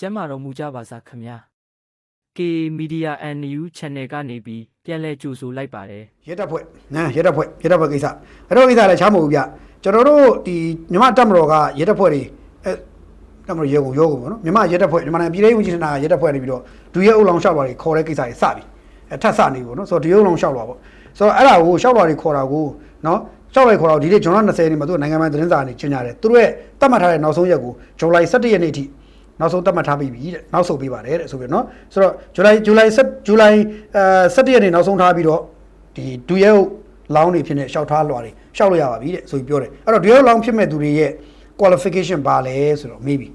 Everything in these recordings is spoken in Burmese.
ကျမ်းမာတော်မူကြပါစားခင်ဗျာ K Media and New Channel ကနေပြီးပြန်လည်ကြိုဆိုလိုက်ပါတယ်ရဲတပ်ဖွဲ့နန်းရဲတပ်ဖွဲ့ရဲတပ်ဖွဲ့ကိစ္စရဲတပ်ဖွဲ့ကိစ္စလည်းချားမဟုတ်ဘူးဗျကျွန်တော်တို့ဒီမြမတပ်မတော်ကရဲတပ်ဖွဲ့တွေအဲတပ်မတော်ရဲကုန်ရောကုန်ပေါ့နော်မြမရဲတပ်ဖွဲ့မြမနိုင်ငံပြည်ထောင်စုဝန်ကြီးဌာနကရဲတပ်ဖွဲ့နေပြီးတော့ဒူရဲအုပ်လောင်ရှောက်လွာတွေခေါ်တဲ့ကိစ္စတွေစပြီအဲထပ်စနေပြီပေါ့နော်ဆိုတော့ဒူရဲအုပ်လောင်ရှောက်လွာပေါ့ဆိုတော့အဲ့ဒါကိုရှောက်လွာတွေခေါ်တာကိုနော်ရှောက်လွာတွေခေါ်တာကိုဒီနေ့ဇွန်လ20ရက်နေ့မှာသူကနိုင်ငံပိုင်သတင်းစာကနေကျင်းကြတယ်သူတို့ရဲ့တတ်မှတ်ထားတဲ့နောက်ဆုံးရက်ကိုဇူလိုင်17ရက်နေ့အထိ နောက်ဆုံးတတ်မှတ်ထားပြီးပြီတဲ့နောက်ဆုံးပေးပါတယ်တဲ့ဆိုပြီးတော့နော်ဆိုတော့ဇူလိုင်ဇူလိုင်ဇူလိုင်အဲ17ရက်နေ့နောက်ဆုံးထားပြီးတော့ဒီဒူရဲဟုတ်လောင်းတွေဖြစ်နေရှောက်ထားလွှာတွေရှောက်လို့ရပါပြီတဲ့ဆိုပြီးပြောတယ်အဲ့တော့ဒူရဲဟုတ်လောင်းဖြစ်မဲ့သူတွေရဲ့ qualification ပါလဲဆိုတော့ maybe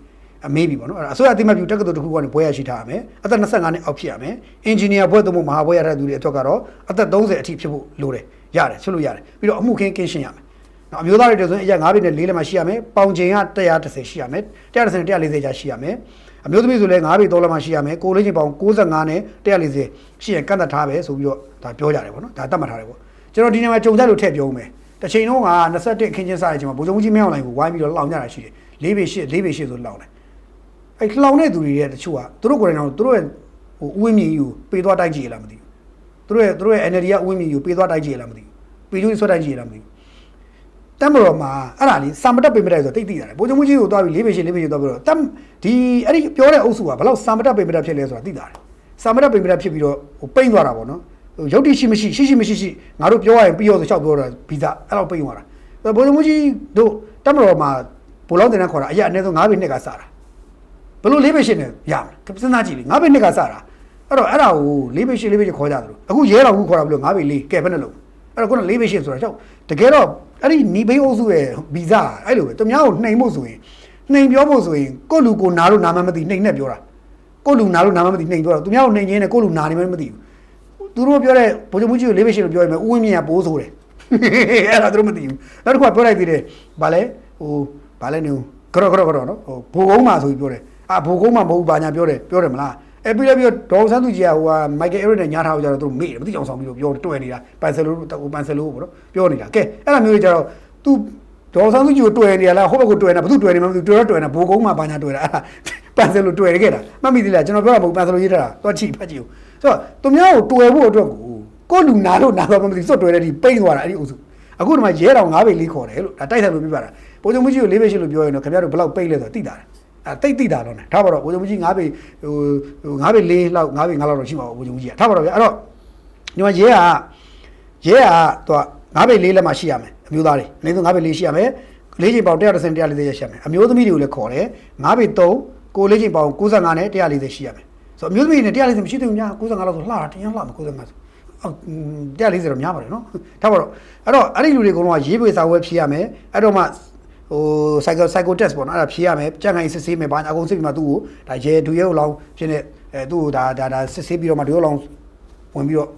အ maybe ပေါ့နော်အဲ့ဒါအစိုးရအသိမှတ်ပြုတက္ကသိုလ်တစ်ခုကနေဘွဲရရှိထားရမယ်အသက်25နှစ်အောက်ဖြစ်ရမယ် engineer ဘွဲသို့မဟုတ်မဟာဘွဲရတဲ့သူတွေအတွက်ကတော့အသက်30အထိဖြစ်ဖို့လိုတယ်ရတယ်ဖြစ်လို့ရတယ်ပြီးတော့အမှုခင်းကင်းရှင်းရမယ် နော်အမျိုးသားတွေတည်းဆိုရင်အရက်9ဘိနဲ့4လက်မှရှိရမယ်ပေါင်ချိန်က130ရှိရမယ်130နဲ့140ကြာရှိရမယ်အမျိုးသမီးဆိုလည်း9ဘိ3လက်မှရှိရမယ်ကိုလေးချင်းပေါင်65နဲ့140ရှိရင်ကန့်သက်ထားပဲဆိုပြီးတော့ဒါပြောကြတယ်ပေါ့နော်ဒါတတ်မှတ်ထားတယ်ပေါ့ကျွန်တော်ဒီနေ့မှာကြုံကြလို့ထည့်ပြောဦးမယ်တစ်ချိန်လုံးက21အခင်းချင်းစားတဲ့အချိန်မှာဗိုလ်ချုပ်ကြီးမင်းအောင်လှိုင်ကိုဝိုင်းပြီးတော့လောင်ကြတာရှိတယ်၄ဘိ8 4ဘိ8ဆိုလောင်တယ်အဲ့လှောင်တဲ့သူတွေရဲ့တချို့ကသူတို့ကိုယ်တိုင်တော့သူတို့ရဲ့ဟိုဥဝင်းမြင့်ကြီးကိုပေးသွားတိုက်ကြည့်ရလားမသိဘူးသူတို့ရဲ့သူတို့ရဲ့ energy ကဥဝင်းမြင့်ကြီးကိုပေးသွားတိုက်ကြည့်ရလားမသိဘူးပေးကျိုးဆွတ်တိုက်ကြည့်ရလားမသိဘူး တမ်မတော်မှာအဲ့ဒါလေးစာမတက်ပေးမတက်ဆိုတိတ်တိရတယ်ဘိုးချုပ်မကြီးကိုသွားပြီးလေးပေရှင်းလေးပေရှင်းသွားပြီးတော့တမ်ဒီအဲ့ဒီပြောတဲ့အုပ်စုကဘယ်လောက်စာမတက်ပေးမတက်ဖြစ်လဲဆိုတာသိတာတယ်စာမတက်ပေးမတက်ဖြစ်ပြီးတော့ဟိုပိမ့်သွားတာပေါ့နော်ဟိုရုပ်တိရှိမရှိရှိရှိမရှိရှိငါတို့ပြောရရင်ပြီးရောဆိုလျှောက်ပြောတာဗီဇအဲ့လောက်ပိမ့်သွားတာဘိုးချုပ်မကြီးတို့တမ်မတော်မှာဘိုးလောင်းတင်တဲ့ခေါ်တာအရာအနည်းဆုံး9ပေနှစ်ကစားတာဘလို့လေးပဲရှင်းနေရမလားစဉ်းစားကြည့်လေငါးပဲနှစ်ကစတာအဲ့တော့အဲ့ဒါကိုလေးပဲရှင်းလေးပဲရှင်းခေါ်ကြတယ်လို့အခုရဲတော်ခုခေါ်တာဘလို့ငါးပဲလေးကဲဘယ်နဲ့လုံးအဲ့တော့ခုနလေးပဲရှင်းဆိုတာကြောက်တကယ်တော့ အဲ့ဒီနီဘေးအုပ်စုရဲ့ဗီဇအဲ့လိုပဲသူများကိုနှိမ်ဖို့ဆိုရင်နှိမ်ပြောဖို့ဆိုရင်ကိုယ့်လူကိုနားလို့နာမမသိနှိမ်နဲ့ပြောတာကိုယ့်လူနားလို့နာမမသိနှိမ်ပြောတာသူများကိုနှိမ်ချင်းနဲ့ကိုယ့်လူနာနေမှမသိဘူးသူတို့ပြောတဲ့ဗိုလ်ချုပ်မှုကြီးကိုလေးပဲရှင်းလို့ပြောရင်ဥဝင်းမြင့်ကပိုးဆိုတယ်အဲ့ဒါသူတို့မသိဘူးနောက်တစ်ခုကပြောလိုက်သေးတယ်ဗာလဲဟိုဗာလဲနေကြော့ကြော့ကြော့နော်ဟိုဘိုးကုန်းမှာဆိုပြီးပြောတယ်အာဘိုးကုန်းမှာမဟုတ်ဘာညာပြောတယ်ပြောတယ်မလား အဲ့ပြီးတော့ပြီးတော့ဒေါ်ဆန်းသူကြီးကဟိုကမိုက်ကယ်အရစ်နဲ့ညားထားကြတော့သူတို့မေ့တယ်မသိအောင်ဆောင်ပြီးတော့ပြောတွေ့နေတာပန်ဆယ်လိုဟိုပန်ဆယ်လိုပေါ့နော်ပြောနေတာကဲအဲ့လိုမျိုးကြီးကြတော့ तू ဒေါ်ဆန်းစုကြည်ကိုတွေ့နေရလားဟိုဘက်ကိုတွေ့နေဘာသူတွေ့နေမှမသိဘူးတွေ့တော့တွေ့နေဘိုးကုန်းမှာဘာညာတွေ့တာအဲ့ဒါပန်ဆယ်လိုတွေ့ရခဲ့တာမှတ်မိသေးလားကျွန်တော်ပြောတာမဟုတ်ပန်ဆယ်လိုရေးထားတာတော့ချိဖတ်ကြည့်ဦးဆိုတော့သူများကိုတွေ့ဖို့အတွက်ကိုကိုလူနာလို့နာတော့မသိစွတ်တွေ့တဲ့ဒီပိတ်သွားတာအဲ့ဒီအုပ်စုအခုဒီမှာရဲတော်၅ပေလေးခေါ်တယ်လို့ဒါတိုက်ဆိုင်လို့ပြပါတာဘိုးချုပ်မကြီးကို၄ပေရှိလို့ပြောရင်တော့ခင်ဗျားတို့ဘယ်လောက်ပိတ်လဲဆိုတော့သိတာတယ် အဲတိတ်တိတ်တာတော့ねထားပါတော့ဘိုးချုပ်ကြီး9ပေဟိုဟို9ပေ4လောက်9ပေ5လောက်တော့ရှိမှာပေါ့ဘိုးချုပ်ကြီးကထားပါတော့ဗျအဲ့တော့ညီမရဲကရဲကသူက9ပေ4လက်မှရှိရမယ်အမျိုးသားတွေအနည်းဆုံး9ပေ4ရှိရမယ်လေးချိန်ပေါင်130 140ရက်ရှိရမယ်အမျိုးသမီးတွေကိုလည်းခေါ်တယ်9ပေ3ကိုလေးချိန်ပေါင်95နဲ့140ရှိရမယ်ဆိုအမျိုးသမီးတွေနဲ့140မရှိသေးဘူးညာ95လောက်ဆိုလှတာတရားလှမှာ95ဆိုအော်140တော့များပါတယ်နော်ထားပါတော့အဲ့တော့အဲ့ဒီလူတွေကတော့ရေးပွေစာဝဲဖြေရမယ်အဲ့တော့မှ ဟို cycle cycle test ပေါ့နော်အဲ့ဒါဖြေရမယ်ကြံ့ခိုင်စစ်ဆေးမယ်ဘာအကုန်စစ်ပြီးမှသူ့ကိုဒါရဲဒူရဲကိုလောင်းဖြစ်နေအဲသူ့ကိုဒါဒါဒါစစ်ဆေးပြီးတော့မှဒူရဲလောင်းဝင်ပြီးတော့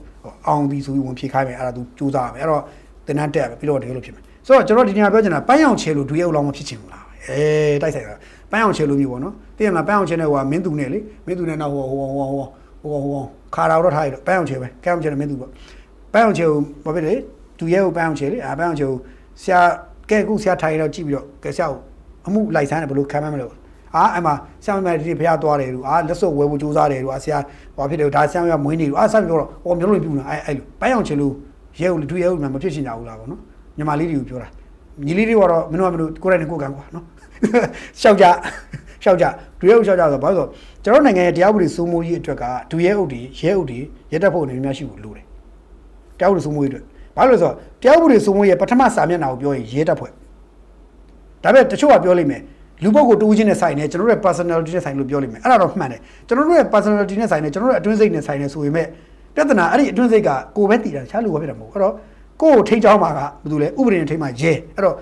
အောင်ဒီဆိုပြီးဝင်ဖြေခိုင်းမယ်အဲ့ဒါသူစူးစမ်းရမယ်အဲ့တော့တင်တန်းတက်ရမယ်ပြီးတော့တကယ်လို့ဖြစ်မယ်ဆိုတော့ကျွန်တော်ဒီနေ့ပြောချင်တာပန်းရောင်ချဲလို့ဒူရဲကိုလောင်းမဖြစ်ချင်ဘူးလားအေးတိုက်ဆိုင်တာပန်းရောင်ချဲလို့မျိုးပေါ့နော်သိရမလားပန်းရောင်ချဲနဲ့ဟိုကမင်းသူနဲ့လေမင်းသူနဲ့နောက်ဟိုဟိုဟိုဟိုဟိုဟိုခါတာတော့ထားရတော့ပန်းရောင်ချဲပဲကဲအောင်ချဲနဲ့မင်းသူပေါ့ပန်းရောင်ချဲကိုဘာဖြစ်လဲဒူရဲကိုပန်းရောင်ချဲလေအာပန်းရောင်ချဲကိုဆရာ ကဲခုဆရာထိုင်တော့ကြည့်ပြီးတော့ကဲဆရာကိုအမှုလိုက်ဆိုင်တယ်ဘယ်လိုခံမမလို့အာအဲ့မှာဆရာမဒီဖះသွားတယ်လို့အာလက်စွပ်ဝဲဖို့ကြိုးစားတယ်လို့အာဆရာဟောဖြစ်တယ်ဒါဆရာမမွေးနေလို့အာဆက်ပြောတော့ဟောမျိုးလို့ပြူနေအဲ့အဲ့လိုပိုင်းအောင်ချင်လို့ရဲဦးလူတူရဲဦးမှမဖြစ်ချင်ကြဘူးလားဗောနော်ညီမလေးတွေကိုပြောတာညီလေးတွေကတော့မင်းတို့ကမင်းတို့ကိုယ်တိုင်ကိုယ်ကံကွာနော်ရှောက်ကြရှောက်ကြဒူရဲဦးရှောက်ကြဆိုဘာလို့ဆိုကျွန်တော်နိုင်ငံရဲ့တရားဥပဒေစိုးမိုးရေးအတွက်ကဒူရဲဦးတွေရဲဦးတွေရဲတပ်ဖွဲ့အနေနဲ့များရှိဖို့လိုတယ်တရားဥပဒေစိုးမိုးရေးအတွက် ဘာလို့လဲဆိုတော့တရားဥပဒေစိုးမိုးရေးပထမစာမျက်နှာကိုပြောရင်ရဲတပ်ဖွဲ့ဒါပေမဲ့တချို့ကပြောလိမ့်မယ်လူပုဂ္ဂိုလ်တူးချင်းနဲ့ဆိုင်နေကျွန်တော်တို့ရဲ့ personality နဲ့ဆိုင်လို့ပြောလိမ့်မယ်အဲ့ဒါတော့မှန်တယ်ကျွန်တော်တို့ရဲ့ personality နဲ့ဆိုင်နေကျွန်တော်တို့အတွင်းစိတ်နဲ့ဆိုင်နေဆိုပေမဲ့ပြဿနာအဲ့ဒီအတွင်းစိတ်ကကိုယ်ပဲတည်တာတခြားလူကဖြစ်တာမဟုတ်ဘူးအဲ့တော့ကိုယ်ကိုထိန်းချောင်းမှာကဘာလို့လဲဥပဒေနဲ့ထိန်းမှာရဲအဲ့တော့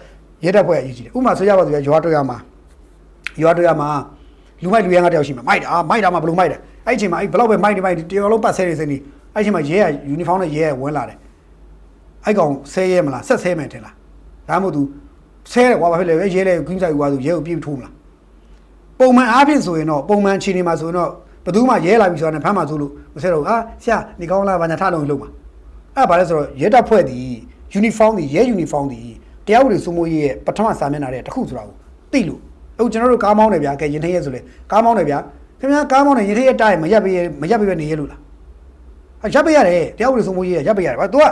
ရဲတပ်ဖွဲ့အရေးကြီးတယ်ဥပမာဆိုရပါဆိုရရွာတွေ့ရမှာရွာတွေ့ရမှာလူမိုက်လူရန်ကတယောက်ရှိမှာမိုက်တာမိုက်တာမှဘယ်လိုမိုက်တယ်အဲ့ဒီအချိန်မှာအဲ့ဘလောက်ပဲမိုက်နေမိုက်နေတယောက်လုံးပတ်ဆဲနေစနေအဲ့ဒီအချိန်မှာရဲကယူနီဖောင်းနဲ့ရဲကဝင်လာတယ် အဲ့ကောင်ဆဲရဲမလားဆက်ဆဲမယ်ထင်လားဒါမှမဟုတ် तू ဆဲတယ်ကွာဘာဖြစ်လဲရဲရဲလဲဂိမ်းဆိုင်ကွာဆိုရဲကိုပြေးထိုးမလားပုံမှန်အားဖြင့်ဆိုရင်တော့ပုံမှန်ခြေနေမှာဆိုရင်တော့ဘယ်သူမှရဲလာပြီဆိုတာနဲ့ဖမ်းမှာဆိုလို့မဆဲတော့ဘူးအာဆရာနေကောင်းလားဘာညာထလုံးလုံးပါအဲ့ဘာလဲဆိုတော့ရဲတပ်ဖွဲ့ဒီ uniform ဒီရဲ uniform ဒီတရားဥပဒေစိုးမိုးရေးရဲ့ပထမစာမျက်နှာတဲ့တစ်ခုဆိုတာကိုသိလို့အခုကျွန်တော်တို့ကားမောင်းတယ်ဗျာကဲရင်ထင်းရဲဆိုလေကားမောင်းတယ်ဗျာခင်ဗျားကားမောင်းနေရေထရက်တိုင်းမရက်ပေးမရက်ပေးပဲနေရလို့လားဟာရပ်ပေးရတယ်တရားဥပဒေစိုးမိုးရေးရပ်ပေးရတယ်ဘာ तू က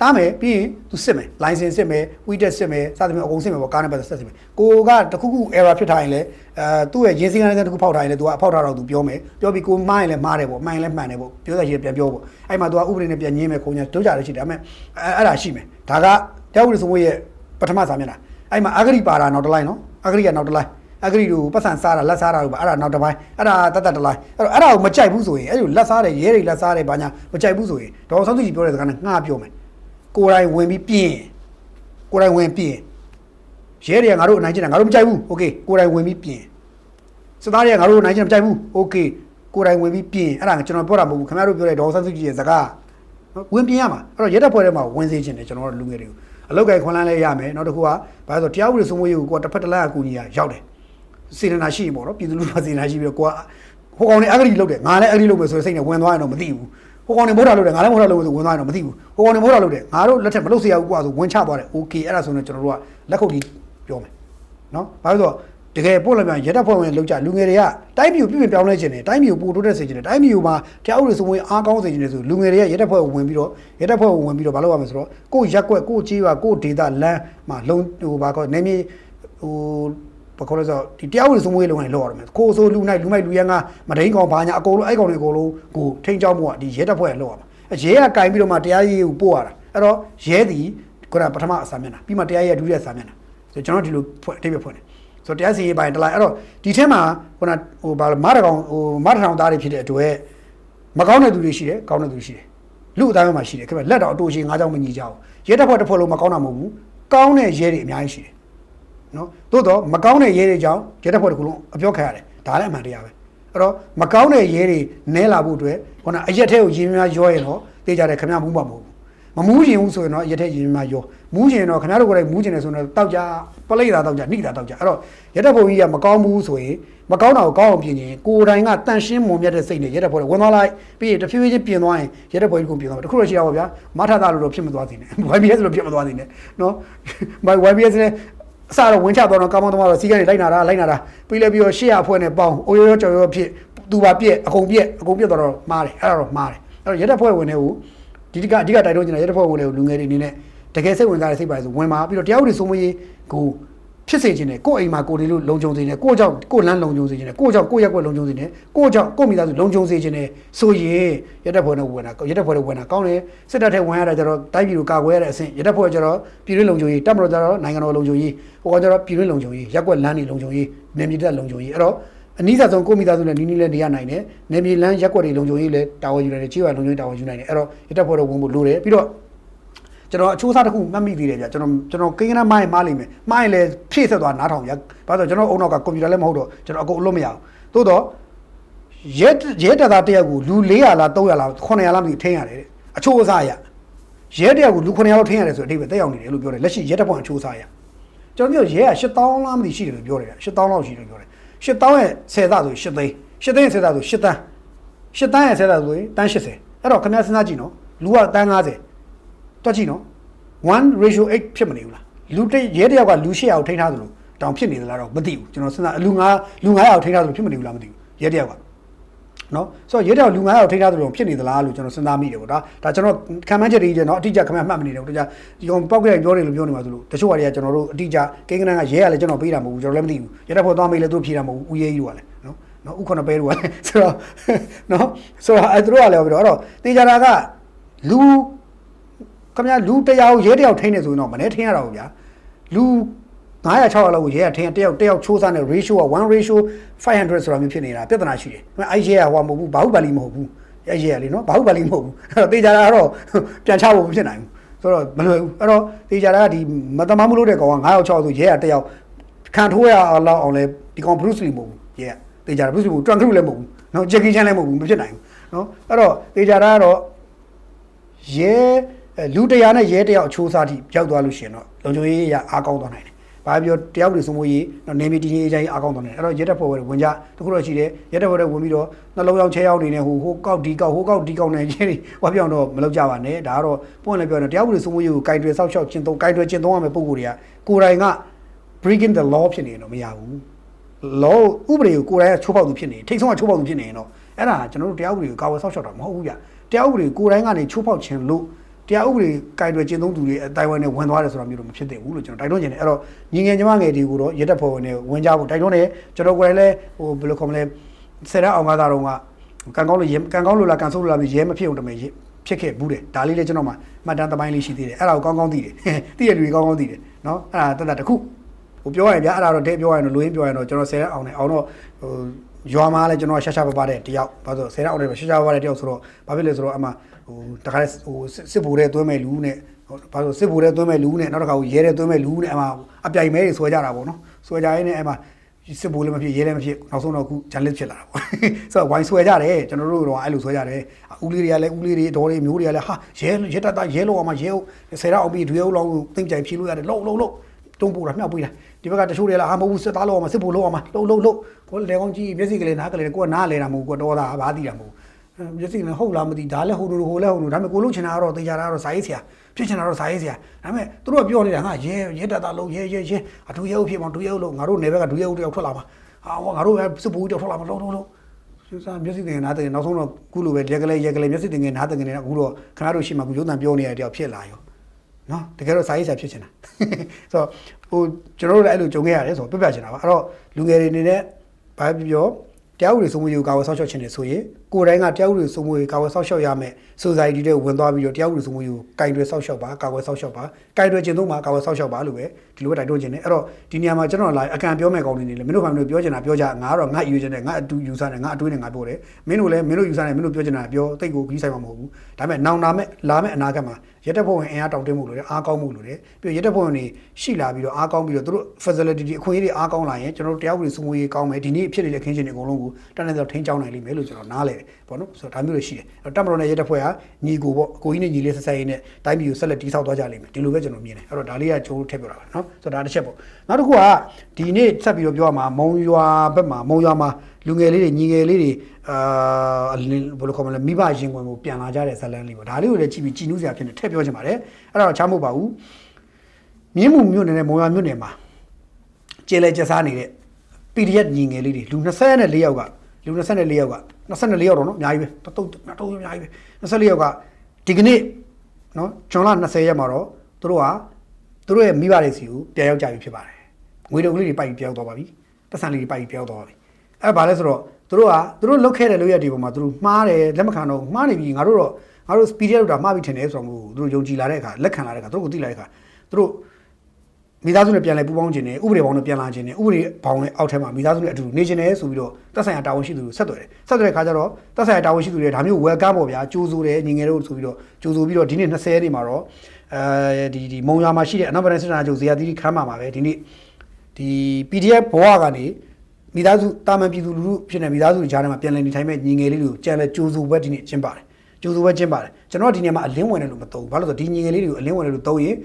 တားမယ်ပြီးရင် तू စစ်မယ် license စစ်မယ် WeTech စစ်မယ်စသဖြင့်အကုန်စစ်မယ်ပေါ့ကားနဲ့ပတ်သက်ဆက်စစ်မယ်ကိုကတခုခု error ဖြစ်ထားရင်လည်းအဲသူ့ရဲ့ရင်းစည်းကနေတခုဖောက်ထားရင်လည်း तू ကအဖောက်ထားတော့ तू ပြောမယ်ပြောပြီးကိုမှားရင်လည်းမှားတယ်ပေါ့မှန်ရင်လည်းမှန်တယ်ပေါ့ပြောတဲ့ရှိပြန်ပြောပေါ့အဲ့မှာ तू ကဥပဒေနဲ့ပြန်ညင်းမယ်ခုံညာတို့ကြတယ်ရှိတယ်ဒါပေမဲ့အဲအဲ့ဒါရှိမယ်ဒါကတရားဥပဒေစိုးမိုးရေးပထမစာမျက်နှာအဲ့မှာအဂရိပါတာနောက်တစ်လိုက်နော်အဂရိကနောက်တစ်လိုက်အဂရိတို့ပတ်စံစားတာလက်စားတာတို့ပါအဲ့ဒါနောက်တစ်ပိုင်းအဲ့ဒါတတ်တတ်တစ်လိုက်အဲ့တော့အဲ့ဒါကိုမကြိုက်ဘူးဆိုရင်အဲ့လိုလက်စားတယ်ရဲတွေလက်စားတယ်ဘာညာမကြိုက်ဘူးဆိုရင်ဒေါ်ဆောင်သူကြီးပြောတဲ့စကားနဲ့ငှားပြောမယ် ကိုယ်တိုင်ဝင်ပြီးပြင်းကိုယ်တိုင်ဝင်ပြင်းရဲတွေကငါတို့အနိုင်ကျင့်တာငါတို့မကြိုက်ဘူးโอเคကိုယ်တိုင်ဝင်ပြီးပြင်းစစ်သားတွေကငါတို့အနိုင်ကျင့်တာမကြိုက်ဘူးโอเคကိုယ်တိုင်ဝင်ပြီးပြင်းအဲ့ဒါကျွန်တော်ပြောတာမဟုတ်ဘူးခင်ဗျားတို့ပြောတဲ့ဒေါ်ဆောင်သူကြီးရဲ့စကားဝင်ပြင်းရမှာအဲ့တော့ရဲတပ်ဖွဲ့ထဲမှာဝင်စေချင်တယ်ကျွန်တော်တို့လူငယ်တွေကိုအလောက်ကခွန်လန်းလဲရမယ်နောက်တစ်ခုကဘာလဲဆိုတရားဥပဒေစိုးမိုးရေးကိုကိုယ်တစ်ဖက်တစ်လမ်းအကူညီရရောက်တယ် စေတနာရှိပေါ့နော်ပြည်သူလူထုစေတနာရှိပြီးတော့ကိုကဟိုကောင်နေအဂရိလုပ်တယ်ငါလည်းအဂရိလုပ်မယ်ဆိုတဲ့စိတ်နဲ့ဝင်သွားရင်တော့မသိဘူး ဟိုကောင်နေမိုးတာလုပ်တယ်ငါလည်းမိုးတာလုပ်မယ်ဆိုဝင်သွားရင်တော့မသိဘူးဟိုကောင်နေမိုးတာလုပ်တယ်ငါတို့လက်ထက်မလုပ်စေရဘူးကွာဆိုဝင်ချသွားတယ်โอเคအဲ့ဒါဆိုရင်ကျွန်တော်တို့ကလက်ခုပ်ကြီးပြောမယ်နော်ဘာလို့ဆိုတကယ်ပို့လိုက်ပြန်ရတဖွဲ့ဝင်လောက်ကြလူငယ်တွေကတိုင်းပြည်ကိုပြည်ပြောင်းလဲခြင်းတယ်တိုင်းပြည်ကိုပို့တိုးတက်စေခြင်းတယ်တိုင်းပြည်ကိုမှာတရားဥပဒေစိုးမိုးအားကောင်းစေခြင်းတယ်ဆိုလူငယ်တွေကရတဖွဲ့ကိုဝင်ပြီးတော့ရတဖွဲ့ကိုဝင်ပြီးတော့မလုပ်ရမယ်ဆိုတော့ကိုရက်ကွက်ကိုကြေးပါကိုဒေတာလမ်းမှာလုံဟိုဘာကောနေမြေဟို ဘာခေါ်လဲဆိုတော့ဒီတရားဝင်စမွေးလုံးနဲ့လောက်ရတယ်ကိုဆိုလူနိုင်လူမိုက်လူရန်ကမဒိန်ကောင်ဘာညာအကုန်လုံးအဲ့ကောင်တွေအကုန်လုံးကိုထိန်းချောင်းမှုကဒီရဲတပ်ဖွဲ့လောက်ရမှာအဲရဲကကင်ပြီးတော့မှတရားရေးကိုပို့ရတာအဲ့တော့ရဲသည်ခုနပထမအစာမျက်နှာပြီးမှတရားရေးဒုတိယအစာမျက်နှာဆိုကျွန်တော်ဒီလိုဖွဲ့အတိတ်ပဲဖွဲ့နေဆိုတော့တရားစီရင်ပိုင်းတလိုက်အဲ့တော့ဒီထဲမှာခုနဟိုဘာလဲမတကောင်ဟိုမတထောင်သားတွေဖြစ်တဲ့အတွက်မကောင်းတဲ့သူတွေရှိတယ်ကောင်းတဲ့သူတွေရှိတယ်လူအတိုင်းမှာရှိတယ်ခင်ဗျလက်တော်အတူရှိငါးကြောင့်မညီကြဘူးရဲတပ်ဖွဲ့တစ်ဖွဲ့လုံးမကောင်းတာမဟုတ်ဘူးကောင်းတဲ့ရဲတွေအများကြီးရှိတယ် နော်သို့တော့မကောင်းတဲ့ရဲတွေကြောင့်ရဲတပ်ဖွဲ့တစ်ခုလုံးအပြောခံရတယ်ဒါလည်းအမှန်တရားပဲအဲ့တော့မကောင်းတဲ့ရဲတွေနဲလာဖို့အတွက်ခုနအရက်ထဲကိုရင်းများရောရင်တော့တေးကြတယ်ခမရမူးမှာမဟုတ်ဘူးမမူးရင်ဘူးဆိုရင်တော့အရက်ထဲရင်းများရောမူးရင်တော့ခမရတို့ကိုယ်တိုင်မူးကျင်တယ်ဆိုတော့တောက်ကြပလိတ်တာတောက်ကြနှိတာတောက်ကြအဲ့တော့ရဲတပ်ဖွဲ့ကြီးကမကောင်းဘူးဆိုရင်မကောင်းတာကိုကောင်းအောင်ပြင်ရင်ကိုယ်တိုင်ကတန်ရှင်းမွန်မြတ်တဲ့စိတ်နဲ့ရဲတပ်ဖွဲ့ဝင်သွားလိုက်ပြီးရင်တဖြည်းဖြည်းချင်းပြင်သွားရင်ရဲတပ်ဖွဲ့ကြီးကိုပြင်သွားတယ်တခုတော့ရှိတာပါဗျာမထတာလို့တော့ဖြစ်မသွားသေးနဲ့ YBS လို့ဖြစ်မသွားသေးနဲ့နော် YBS နဲ့ အစတော့ဝင်ချတော့ကောင်းကောင်းသမားတော့စီးကနေလိုက်နာတာလိုက်နာတာပြီးလဲပြီးတော့ရှေ့ရအဖွဲ့နဲ့ပေါင်းအိုရိုးရိုးကြော်ရိုးဖြစ်သူပါပြက်အကုန်ပြက်အကုန်ပြက်တော့တော့မားတယ်အဲ့ဒါတော့မားတယ်အဲ့တော့ရက်တဲ့ဖွဲ့ဝင်တွေကိုဒီဒီကအဓိကတိုက်တွန်းချင်တာရက်တဲ့ဖွဲ့ဝင်တွေကိုလူငယ်တွေအနေနဲ့တကယ်စိတ်ဝင်စားတဲ့စိတ်ပါလေဆိုဝင်ပါပြီးတော့တရားဥပဒေစိုးမိုးရေးကို ဖြစ်စေခြင်းနဲ့ကိုယ့်အိမ်မှာကိုယ်တွေလို့လုံခြုံစေခြင်းနဲ့ကိုယ့်ကြောင့်ကိုယ့်လမ်းလုံခြုံစေခြင်းနဲ့ကိုယ့်ကြောင့်ကိုယ့်ရက်ွက်လုံခြုံစေခြင်းနဲ့ကိုယ့်ကြောင့်ကိုယ့်မိသားစုလုံခြုံစေခြင်းနဲ့ဆိုရင်ရက်တဲ့ဖွဲ့နဲ့ဝင်တာရက်တဲ့ဖွဲ့နဲ့ဝင်တာကောင်းတယ်စစ်တပ်ထဲဝင်ရတာကျတော့တိုင်းပြည်ကိုကာကွယ်ရတဲ့အဆင့်ရက်တဲ့ဖွဲ့ကျတော့ပြည်တွင်းလုံခြုံရေးတပ်မတော်ကျတော့နိုင်ငံတော်လုံခြုံရေးဟိုကကျတော့ပြည်တွင်းလုံခြုံရေးရက်ွက်လမ်းတွေလုံခြုံရေးနယ်မြေတပ်လုံခြုံရေးအဲ့တော့အနည်းဆုံးကိုမိသားစုနဲ့နီးနီးလေးနေရနိုင်တယ်နယ်မြေလမ်းရက်ွက်တွေလုံခြုံရေးလည်းတာဝန်ယူနိုင်တယ်ချေးဝါလုံခြုံရေးတာဝန်ယူနိုင်တယ်အဲ့တော့ရက်တဲ့ဖွဲ့တော့ဝင်ဖို့လိုတယ်ပြီးတော့ ကျွန်တော်အချိုးစားတစ်ခုမှတ်မိသေးတယ်ဗျကျွန်တော်ကျွန်တော်ကိန်းကနမိုင်းမားလိမ့်မယ်မှားရင်လည်းဖြည့်ဆက်သွားနားထောင်ရဘာလို့ကျွန်တော်အုံနောက်ကကွန်ပျူတာလည်းမဟုတ်တော့ကျွန်တော်အကုန်အလို့မရဘူးသို့တော့ရဲရဲတပ်သားတယောက်ကိုလူ400လား300လား900လားမသိထိန်းရတယ်တဲ့အချိုးအစားရရဲတယောက်ကိုလူ900လောက်ထိန်းရတယ်ဆိုတော့အတိတ်ပဲတက်ရောက်နေတယ်လို့ပြောတယ်လက်ရှိရဲတပ်ဖွဲ့အချိုးအစားရကျွန်တော်ပြောရဲက8000လားမသိရှိတယ်လို့ပြောတယ်8000လောက်ရှိတယ်ပြောတယ်8000ရဲ့10သားဆို8သိန်း8သိန်းရဲ့10သားဆို8တန်း8တန်းရဲ့10သားဆိုရင်တန်း80အဲ့တော့ခင်ဗျားစဉ်းစားကြည့်နော်လူကတန်း90 တွက်ကြည့်နော်1 ratio 8ဖြစ်မနေဘူးလားလူတစ်ရဲတယောက်ကလူ8ယောက်ထိန်းထားသလိုတောင်ဖြစ်နေသလားတော့မသိဘူးကျွန်တော်စဉ်းစားလူ9လူ9ယောက်ထိန်းထားသလိုဖြစ်မနေဘူးလားမသိဘူးရဲတယောက်ကနော်ဆိုတော့ရဲတယောက်လူ9ယောက်ထိန်းထားသလိုဖြစ်နေသလားလို့ကျွန်တော်စဉ်းစားမိတယ်ပေါ့ဒါဒါကျွန်တော်ခံမှန်းချက်တွေကြီးတယ်နော်အတိအကျခံမှန်းမှတ်မနေတော့တခြားဒီကောင်ပောက်ကြရပြောတယ်လို့ပြောနေမှာဆိုလို့တချို့ဟာတွေကကျွန်တော်တို့အတိအကျကိန်းကနန်းကရဲကလည်းကျွန်တော်ပေးတာမဟုတ်ဘူးကျွန်တော်လည်းမသိဘူးရဲတပ်ဖွဲ့သွားမေးလည်းသူဖြေတာမဟုတ်ဘူးဦးရဲကြီးကလည်းနော်နော်ဥခုနပဲတို့ကလည်းဆိုတော့နော်ဆိုတော့အဲတို့ကလည်းပြီးတော့အဲ့တော့တေချာတာကလူ ခမရလူတယောက်ရဲတယောက်ထိန်းနေဆိုရင်တော့မနေ့ထိန်းရတာဘူးဗျာလူ900 600လောက်ကိုရဲကထိန်းတယောက်တယောက်ချိုးစားတဲ့ ratio က1 ratio 500ဆိုတာမျိုးဖြစ်နေတာပြဿနာရှိတယ်။အဲရဲကဟိုမဟုတ်ဘူးဘာဟုပါလီမဟုတ်ဘူး။အဲရဲကလေနော်ဘာဟုပါလီမဟုတ်ဘူး။အဲ့တော့တေချာတာကတော့ပြန်ချဖို့မဖြစ်နိုင်ဘူး။ဆိုတော့မလွယ်ဘူး။အဲ့တော့တေချာတာကဒီမတမမှုလို့တဲ့ကောင်က900 600ဆိုရဲကတယောက်ခံထိုးရအောင်လောက်အောင်လဲဒီကောင် Bruce Lee မဟုတ်ဘူး။ရဲကတေချာတာ Bruce Lee မဟုတ် Trunk Crew လည်းမဟုတ်ဘူး။နော် Jackie Chan လည်းမဟုတ်ဘူးမဖြစ်နိုင်ဘူး။နော်အဲ့တော့တေချာတာကတော့ရဲအဲ လူတရားနဲ့ရဲတယောက်အချိုးစားတိရောက်သွားလို့ရှိရင်တော့လုံခြုံရေးရအားကောင်းသွားနိုင်တယ်။ဘာပြောတယောက်တွေစမိုးရေးတော့နေမီတီကြီးအကြိုင်အားကောင်းသွားနိုင်တယ်။အဲ့တော့ရဲတပ်ဖွဲ့ဝင်ကြတခုတော့ရှိတယ်။ရဲတပ်ဖွဲ့တွေဝင်ပြီးတော့နှလုံးရောင်ချဲရောက်နေနေဟိုဟိုကောက်ဒီကောက်ဟိုကောက်ဒီကောက်နေချင်းဟောပြောင်းတော့မလုပ်ကြပါနဲ့။ဒါကတော့ပွင့်လည်းပြောတယ်တယောက်တွေစမိုးရေးကိုကင်တွယ်ဆောက်ရှောက်ကျင့်သုံးကင်တွယ်ကျင့်သုံးရမယ့်ပုံကိုယ်တွေကကိုယ်တိုင်က breaking the law ဖြစ်နေရင်တော့မရဘူး။လောဥပဒေကိုကိုယ်တိုင်ကချိုးဖောက်သူဖြစ်နေထိတ်ဆုံးကချိုးဖောက်သူဖြစ်နေရင်တော့အဲ့ဒါကျွန်တော်တို့တရားဥပဒေကိုကာဝယ်ဆောက်ရှောက်တာမဟုတ်ဘူးဗျတရားဥပဒေကိုကိုယ်တိုင်ကနေချိုးဖောက်ခြင်းလို့ တရားဥပဒေကင်တွယ်ကျင့်သုံးသူတွေအတိုင်းဝိုင်းနဲ့ဝင်သွားတယ်ဆိုတာမျိုးတော့မဖြစ်သင့်ဘူးလို့ကျွန်တော်တိုက်တွန်းချင်တယ်အဲ့တော့ညီငယ်ညီမငယ်တွေကိုတော့ရက်တက်ဖို့ဝင်နေဝင်ကြဖို့တိုက်တွန်းတယ်ကျွန်တော်ကိုယ်တိုင်လည်းဟိုဘယ်လိုခေါ်မလဲဆယ်ရက်အောင်ကားသားတော့ကကန်ကောင်းလို့ရဲကန်ကောင်းလို့လားကန်ဆိုးလို့လားရဲမဖြစ်အောင်တမယ်ဖြစ်ခဲ့ဘူးတယ်ဒါလေးလည်းကျွန်တော်မှမှတ်တမ်းသမိုင်းလေးရှိသေးတယ်အဲ့ဒါကိုကောင်းကောင်းသိတယ်သိရလူတွေကောင်းကောင်းသိတယ်နော်အဲ့ဒါတက်တာတစ်ခုဟိုပြောရရင်ဗျာအဲ့ဒါတော့တဲ့ပြောရရင်တော့လူရင်းပြောရရင်တော့ကျွန်တော်ဆယ်ရက်အောင်နေအောင်တော့ဟိုရွာမှာလည်းကျွန်တော်ရှာရှာပါပါတဲ့တယောက်ဘာလို့ဆယ်ရက်အောင်နေရှာရှာပါပါတဲ့တယောက်ဆိုတော့ဘာဖြစ်လဲဆိုတော့အမှ ဟိုတခါလေဟိုစစ်ဘူတဲ့သွင်းမဲ့လူနဲ့ဘာလို့စစ်ဘူတဲ့သွင်းမဲ့လူနဲ့နောက်တစ်ခါဟိုရဲတဲ့သွင်းမဲ့လူနဲ့အမှအပြိုင်မဲတွေဆွဲကြတာပေါ့နော်ဆွဲကြရင်းနဲ့အမှစစ်ဘူလည်းမဖြစ်ရဲလည်းမဖြစ်နောက်ဆုံးတော့အခုဂျန်လစ်ဖြစ်လာတာပေါ့ဆိုတော့ဝိုင်းဆွဲကြတယ်ကျွန်တော်တို့တော့အဲ့လိုဆွဲကြတယ်ဦးလေးတွေကလည်းဦးလေးတွေဒေါ်တွေမျိုးတွေကလည်းဟာရဲရဲတတ်တာရဲလို့အောင်မရဲဆယ်ရက်အောင်ပြီးဒွေဦးလောင်းသိမ့်ကြိုင်ဖြေလို့ရတယ်လုံးလုံးလုံးတုံးပူတာမြောက်ပူတာဒီဘက်ကတချို့တွေကလည်းအာမဟုတ်ဘူးစစ်သားလောက်အောင်စစ်ဖို့လောက်အောင်မလှုပ်လှုပ်လှုပ်ကိုလေကောင်းကြီးမျက်စိကလေးနားကလေးကိုကနားလဲတာမဟုတ်ကိုတော်တာဘာသိတာမဟုတ် မျက်စိကလည်းဟုတ်လားမသိဒါလည်းဟိုလိုဟိုလည်းဟိုလိုဒါပေမဲ့ကိုလုံးချင်တာကတော့တေချာတာကတော့စာရေးဆရာဖြစ်ချင်တာတော့စာရေးဆရာဒါပေမဲ့သူတို့ကပြောနေတာငါရဲရဲတတာလုံးရဲရဲရဲအထူးရဲဥဖြစ်မှာဒူရဲဥလို့ငါတို့နယ်ဘက်ကဒူရဲဥတယောက်ထွက်လာမှာဟာဟောငါတို့ပဲစစ်ဖို့တယောက်ထွက်လာမှာလှုပ်လှုပ်လှုပ်စူးစားမျက်စိတင်ငယ်နားတင်နောက်ဆုံးတော့ခုလိုပဲရက်ကလေးရက်ကလေးမျက်စိတင်ငယ်နားတင်ငယ်နဲ့အခုတော့ခင်ဗျားတို့ရှိမှအခုရုံးတန်ပြောနေရတဲ့တယောက်ဖြစ်လာရောနော်တကယ်တော့စာရေးဆရာဖြစ်ချင်တာဆိုတော့ဟိုကျွန်တော်တို့လည်းအဲ့လိုကြုံခဲ့ရတယ်ဆိုတော့ပြပြချင်တာပါအဲ့တော့လူငယ်တွေအနေနဲ့ဘာပြောပြော တရားဥပဒေစိုးမိုးရေးကိုကာဝယ်ဆောက်ရှောက်ခြင်းနေဆိုရင်ကိုယ်တိုင်ကတရားဥပဒေစိုးမိုးရေးကာဝယ်ဆောက်ရှောက်ရမယ် society တွေဝင်သွားပြီးတော့တရားဥပဒေစိုးမိုးရေးကိုကင်တွယ်ဆောက်ရှောက်ပါကာဝယ်ဆောက်ရှောက်ပါကင်တွယ်ခြင်းသုံးပါကာဝယ်ဆောက်ရှောက်ပါလို့ပဲဒီလိုပဲတိုက်တွန်းခြင်းနေအဲ့တော့ဒီနေရာမှာကျွန်တော်လာအကံပြောမဲ့ကောင်းနေနေလေမင်းတို့ကမင်းတို့ပြောချင်တာပြောကြငါကတော့ငါယူချင်တယ်ငါအတူယူဆတယ်ငါအတွေးနဲ့ငါပြောတယ်မင်းတို့လည်းမင်းတို့ယူဆတယ်မင်းတို့ပြောချင်တာပြောတိတ်ကိုကြီးဆိုင်မှာမဟုတ်ဘူးဒါပေမဲ့နောင်လာမဲ့လာမဲ့အနာဂတ်မှာ ရက်တက်ဖို့ဝင်အင်အားတောင့်တင်းမှုလို့လေအားကောင်းမှုလို့လေပြီးရက်တက်ဖို့ဝင်နေရှိလာပြီးတော့အားကောင်းပြီးတော့တို့ facility တွေအခွင့်အရေးတွေအားကောင်းလာရင်ကျွန်တော်တို့တရားဥပဒေစိုးမိုးရေးကောင်းမယ်ဒီနေ့ဖြစ်နေတဲ့ခင်းချင်းတွေအကုန်လုံးကိုတန်းတန်းတော့ထိန်းချောင်းနိုင်လိမ့်မယ်လို့ကျွန်တော်နားလဲတယ်ပေါ့နော်ဆိုတော့ဒါမျိုးတွေရှိတယ်အဲ့တော့တက်မတော်နဲ့ရက်တက်ဖွဲ့ကညီကိုပေါ့အကိုကြီးနဲ့ညီလေးဆက်ဆက်ရေးနဲ့တိုင်းပြည်ကိုဆက်လက်တီးဆောက်သွားကြလိမ့်မယ်ဒီလိုပဲကျွန်တော်မြင်တယ်အဲ့တော့ဒါလေးကကျွန်တော်ထည့်ပြောတာပါနော်ဆိုတော့ဒါတစ်ချက်ပေါ့နောက်တစ်ခုကဒီနေ့ဆက်ပြီးတော့ပြောရမှာမုံရွာဘက်မှာမုံရွာမှာ လူငယ်လေးတွေညီငယ်လေးတွေအာဘယ်လိုခေါ်မလဲမိဘရင်ဝင်ကိုပြန်လာကြတဲ့ဇလန်းလေးပေါ့ဒါလေးကိုလည်းကြည့်ပြီးကြည်နူးစရာဖြစ်နေထည့်ပြောချင်ပါတယ်အဲ့ဒါတော့ချမ်းမဟုတ်ပါဘူးမြင်းမှုမြို့နယ်နဲ့မုံရွာမြို့နယ်မှာကျေလဲကျစားနေတဲ့ PDF ညီငယ်လေးတွေလူ24ယောက်ကလူ24ယောက်က24ယောက်တော့နော်အများကြီးပဲတတုတ်တတုတ်အများကြီးပဲ24ယောက်ကဒီကနေ့နော်ဂျွန်လ20ရက်မှာတော့သူတို့ကသူတို့ရဲ့မိဘတွေစီကိုပြန်ရောက်ကြပြီဖြစ်ပါတယ်ငွေတုံလေးတွေပိုက်ပြီးပြောင်းသွားပါပြီပတ်စံလေးတွေပိုက်ပြီးပြောင်းသွားပါပြီ အဲ့ဘာလဲဆိုတော့သူတို့ကသူတို့လုတ်ခဲ့တဲ့လုပ်ရက်တွေပေါ်မှာသူတို့မှားတယ်လက်မခံတော့မှားနေပြီငါတို့တော့ငါတို့ PDF တို့တာမှားပြီထင်တယ်ဆိုတော့သူတို့ယုံကြည်လာတဲ့အခါလက်ခံလာတဲ့အခါသူတို့ကိုသိလာတဲ့အခါသူတို့မိသားစုနဲ့ပြန်လဲပူးပေါင်းခြင်းနဲ့ဥပဒေဘောင်နဲ့ပြန်လာခြင်းနဲ့ဥပဒေဘောင်နဲ့အောက်ထဲမှာမိသားစုနဲ့အတူတူနေခြင်းနဲ့ဆိုပြီးတော့သက်ဆိုင်ရာတာဝန်ရှိသူတွေဆက်သွယ်တယ်ဆက်သွယ်တဲ့ခါကျတော့သက်ဆိုင်ရာတာဝန်ရှိသူတွေဒါမျိုး welcome ပေါ့ဗျာကြိုးဆိုတယ်ညီငယ်တို့ဆိုပြီးတော့ကြိုးဆိုပြီးတော့ဒီနေ့20ရက်နေ့မှာတော့အဲဒီဒီမုံရွာမှာရှိတဲ့အနောက်ဗရန်စစ်တာချုပ်ဇေယျသီရိခမ်းမှာပါပဲဒီနေ့ဒီ PDF ဘဝကနေ မိသားစုတာမန်ပြည်သူလူထုဖြစ်နေမိသားစုတွေကြားထဲမှာပြန်လည်နေထိုင်မဲ့ညီငယ်လေးတွေကိုကြံလဲကြိုးဆိုပွဲဒီနေ့ကျင်းပါတယ်ကြိုးဆိုပွဲကျင်းပါတယ်ကျွန်တော်ဒီနေ့မှာအလင်းဝင်တယ်လို့မသုံးဘူးဘာလို့လဲဆိုတော့ဒီညီငယ်လေးတွေကိုအလင်းဝင်တယ်လို့သုံးရင်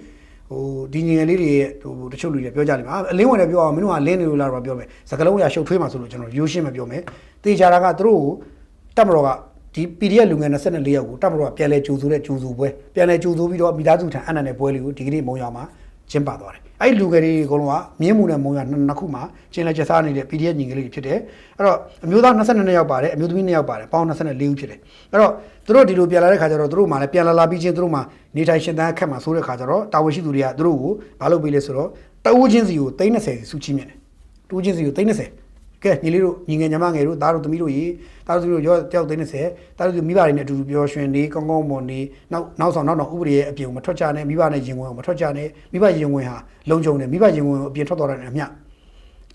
ဟိုဒီငယ်လေးတွေရဲ့ဟိုတချို့လူတွေပြောကြတယ်မှာအလင်းဝင်တယ်ပြောအောင်မင်းတို့ကလင်းနေလို့လားတော့ပြောမယ်စကလုံးရရှုပ်ထွေးမှာဆိုလို့ကျွန်တော်ရိုးရှင်းမပြောမယ်တေချာတာကသူတို့ကိုတက်မတော်ကဒီ PDF လူငယ်24ယောက်ကိုတက်မတော်ကပြန်လဲကြိုဆိုတဲ့ကြိုဆိုပွဲပြန်လဲကြိုဆိုပြီးတော့မိသားစုထံအနန္တနဲ့ပွဲလေးကိုဒီကနေ့မုံရွာမှာ ကျင်းပသွားတယ်အဲ့ဒီလူငယ်တွေအကုန်လုံးကမြင်းမှုနဲ့မုံရွာနှစ်ခုမှာကျင်းလဲကျစားနေတဲ့ PDF ညီငယ်လေးတွေဖြစ်တယ်အဲ့တော့အမျိုးသား22ယောက်ပါတယ်အမျိုးသမီး2ယောက်ပါတယ်ပေါင်း24ဦးဖြစ်တယ်အဲ့တော့သူတို့ဒီလိုပြန်လာတဲ့ခါကျတော့သူတို့မှလည်းပြန်လာလာပြီးချင်းသူတို့မှနေထိုင်ရှင်သန်အခက်မှာဆိုတဲ့ခါကျတော့တာဝန်ရှိသူတွေကသူတို့ကိုဘာလုပ်ပေးလဲဆိုတော့တအူးချင်းစီကို30စီစုချင်းမြင်တယ်တအူးချင်းစီကို30 ကဲညီလေးတို့ညီငယ်ညီမငယ်တို့သားတို့သမီးတို့ရေသားတို့သမီးတို့ရောတယောက်30သားတို့မိဘတွေနဲ့အတူတူပျော်ရွှင်နေကောင်းကောင်းမွန်နေနောက်နောက်ဆောင်နောက်နောက်ဥပဒေရဲ့အပြင်ကိုမထွက်ကြနဲ့မိဘနဲ့ရင်ဝင်အောင်မထွက်ကြနဲ့မိဘရင်ဝင်ဟာလုံခြုံတယ်မိဘရင်ဝင်ကိုအပြင်ထွက်သွားတယ်အမျှ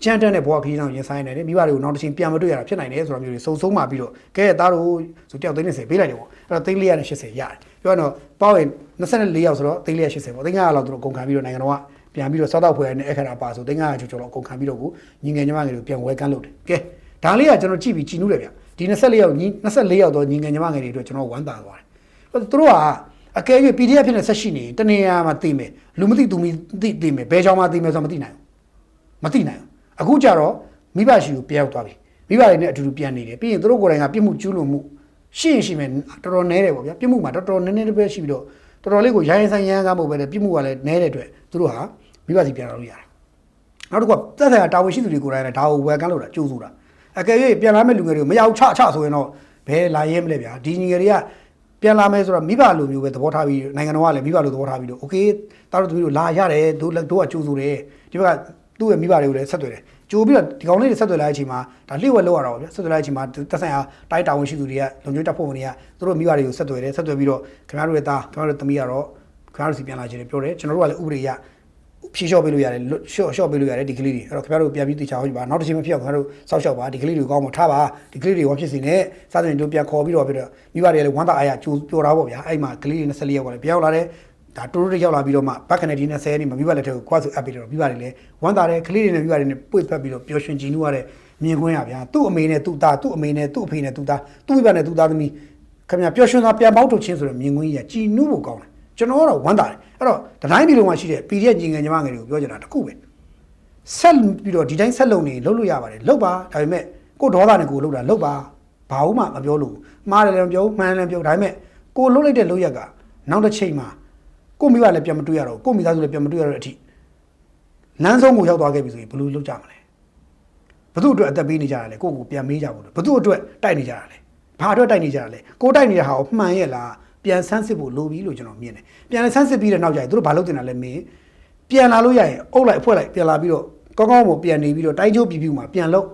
ချမ်းတန်းတဲ့ဘဝခရီးဆောင်ရင်ဆိုင်နေတယ်မိဘတွေကိုနောက်တစ်ချိန်ပြန်မတွေ့ရတာဖြစ်နိုင်တယ်ဆိုတာမျိုးတွေစုံစုံမှပြီးတော့ကဲသားတို့ဆိုတယောက်သိန်း30ပေးလိုက်တယ်ပေါ့အဲ့တော့သိန်း480ရတယ်ပြောရတော့ပေါ့ရင်24ယောက်ဆိုတော့သိန်း480ပေါ့သိန်း900လောက်သူတို့အကုန်ခံပြီးတော့နိုင်ငံတော်က ပြန်ပြီးတော့စားတော့ဖွယ်နဲ့အခရာပါဆိုသိန်း900ကျော်ကျော်လောက်အကုန်ခံပြီးတော့ကိုညီငယ်ညီမငယ်တွေကိုပြန်ဝဲကန်းလုပ်တယ်ကဲဒါလေးကကျွန်တော်ကြည့်ပြီးကြည်နူးတယ်ဗျဒီ24ယောက်ညီ24ယောက်တော့ညီငယ်ညီမငယ်တွေအတွက်ကျွန်တော်ဝမ်းသာသွားတယ်သူတို့ကအကယ်၍ PDF ဖြစ်နေဆက်ရှိနေတနေရာမှာသိမယ်လူမသိသူမသိသိမယ်ဘယ်ကြောင်မှသိမယ်ဆိုတော့မသိနိုင်ဘူးမသိနိုင်ဘူးအခုကြတော့မိဘရှိကိုပြောက်သွားပြီမိဘတွေနဲ့အတူတူပြန်နေတယ်ပြီးရင်သူတို့ကိုယ်တိုင်ကပြစ်မှုကျူးလွန်မှုရှိရင်ရှိမယ်တော်တော်နည်းတယ်ပေါ့ဗျာပြစ်မှုမှာတော်တော်နည်းနည်းပဲရှိပြီးတော့တော်တော်လေးကိုရိုင်းရိုင်းဆိုင်ရမ်းကားမဟုတ်ပဲပြစ်မှုကလည်းနည်းတဲ့အတွက်သူတို့ဟာ မိဘစီပြန်လာလို့ရတယ် နောက်တစ်ခုကသက်ဆိုင်ရာတာဝန်ရှိသူတွေကိုယ်တိုင်လည်းဒါကိုဝယ်ကန်းလို့တာကြိုးဆိုတာအကယ်၍ပြန်လာမဲ့လူငယ်တွေကိုမရအောင်ချချဆိုရင်တော့ဘယ်လာရဲမလဲဗျာဒီညီငယ်တွေကပြန်လာမယ်ဆိုတော့မိဘလိုမျိုးပဲသဘောထားပြီးနိုင်ငံတော်ကလည်းမိဘလိုသဘောထားပြီးတော့โอเคတားတို့သမီးတို့လာရတယ်တို့တို့ကကြိုးဆိုတယ်ဒီဘက်ကသူ့ရဲ့မိဘတွေကိုလည်းဆက်သွယ်တယ်ကြိုးပြီးတော့ဒီကောင်လေးတွေဆက်သွယ်လိုက်တဲ့အချိန်မှာဒါလှည့်ဝက်လောက်ရတာပေါ့ဗျာဆက်သွယ်လိုက်တဲ့အချိန်မှာသက်ဆိုင်ရာတိုင်းတာဝန်ရှိသူတွေကလုံခြုံတပ်ဖွဲ့ဝင်တွေကသူတို့မိဘတွေကိုဆက်သွယ်တယ်ဆက်သွယ်ပြီးတော့ခင်ဗျားတို့ရဲ့သားခင်ဗျားတို့သမီးကတော့ခင်ဗျားတို့စီပြန်လာခြင်းပြောတယ်ကျွန်တော်တို့ကလည်းဥပဒေရ ဖြေလျှော့ပေးလို့ရတယ်လွတ်လျှော့လျှော့ပေးလို့ရတယ်ဒီကလေးတွေအဲ့တော့ခင်ဗျားတို့ပြန်ပြီးတေချာဟောကြပါနောက်တစ်ချိန်မဖြစ်အောင်ခင်ဗျားတို့စောက်ရှောက်ပါဒီကလေးတွေကိုကောင်းမထားပါဒီကလေးတွေဝါဖြစ်စီနဲ့စားတဲ့တို့ပြန်ခေါ်ပြီးတော့ပြီးတော့မိဘတွေလည်းဝမ်းသာအားရကြိုးပြောတာပေါ့ဗျာအဲ့မှာကလေးတွေ24ယောက်ကလည်းပြောင်းလာတယ်ဒါတိုးတိုးရောက်လာပြီးတော့မှဘက်ကနေဒီနဲ့10နေမှာမိဘလက်ထက်ကိုကွာဆိုအပ်ပြီးတော့မိဘတွေလည်းဝမ်းသာတယ်ကလေးတွေနဲ့မိဘတွေနဲ့ပွေဖက်ပြီးတော့ပျော်ရွှင်ကြည်နူးရတဲ့မြင်ကွင်းရဗျာသူ့အမေနဲ့သူ့သားသူ့အမေနဲ့သူ့အဖေနဲ့သူ့သားသူ့မိဘနဲ့သူ့သားသမီးခင်ဗျာပျော်ရွှင်သာပြန်ပေါက်ထုတ်ခြင်းဆိုတဲ့မြင်ကွင်းကြီးကကြည်နူးဖို့ကောင်းတယ် ကျွန်တော်ကတော့ဝမ်းသာတယ်အဲ့တော့တတိုင်းပြည်လုံးမှာရှိတဲ့ PDF ညီငယ်ညီမငယ်တွေကိုပြောချင်တာတစ်ခုပဲဆက်ပြီးတော့ဒီတိုင်းဆက်လုံနေလှုပ်လို့ရပါတယ်လှုပ်ပါဒါပေမဲ့ကိုဒေါသနဲ့ကိုလှုပ်တာလှုပ်ပါဘာမှမပြောလို့မှားတယ်လည်းမပြောမှန်တယ်လည်းမပြောဒါပေမဲ့ကိုလှုပ်လိုက်တဲ့လှုပ်ရက်ကနောက်တစ်ချိန်မှာကိုမိဘလည်းပြန်မတွေ့ရတော့ကိုမိသားစုလည်းပြန်မတွေ့ရတော့အထိလမ်းဆုံးကိုရောက်သွားခဲ့ပြီဆိုရင်ဘယ်လိုလုပ်ကြမလဲဘသူ့အတွက်အသက်ပေးနေကြတာလဲကိုကိုပြန်မေးကြဘူးလို့ဘသူ့အတွက်တိုက်နေကြတာလဲဘာအတွက်တိုက်နေကြတာလဲကိုတိုက်နေတဲ့ဟာကိုမှန်ရဲ့လား ပြန်ဆန်းစစ်ဖို့လိုပြီလို့ကျွန်တော်မြင်တယ်ပြန်ဆန်းစစ်ပြီးတဲ့နောက်ကျရင်သူတို့ဘာလုပ်တင်တာလဲမင်းပြန်လာလို့ရရင်အုပ်လိုက်အဖွဲ့လိုက်ပြန်လာပြီးတော့ကောင်းကောင်းမပြန်နေပြီးတော့တိုင်းကျိုးပြည်ပြူမှာပြန်လို့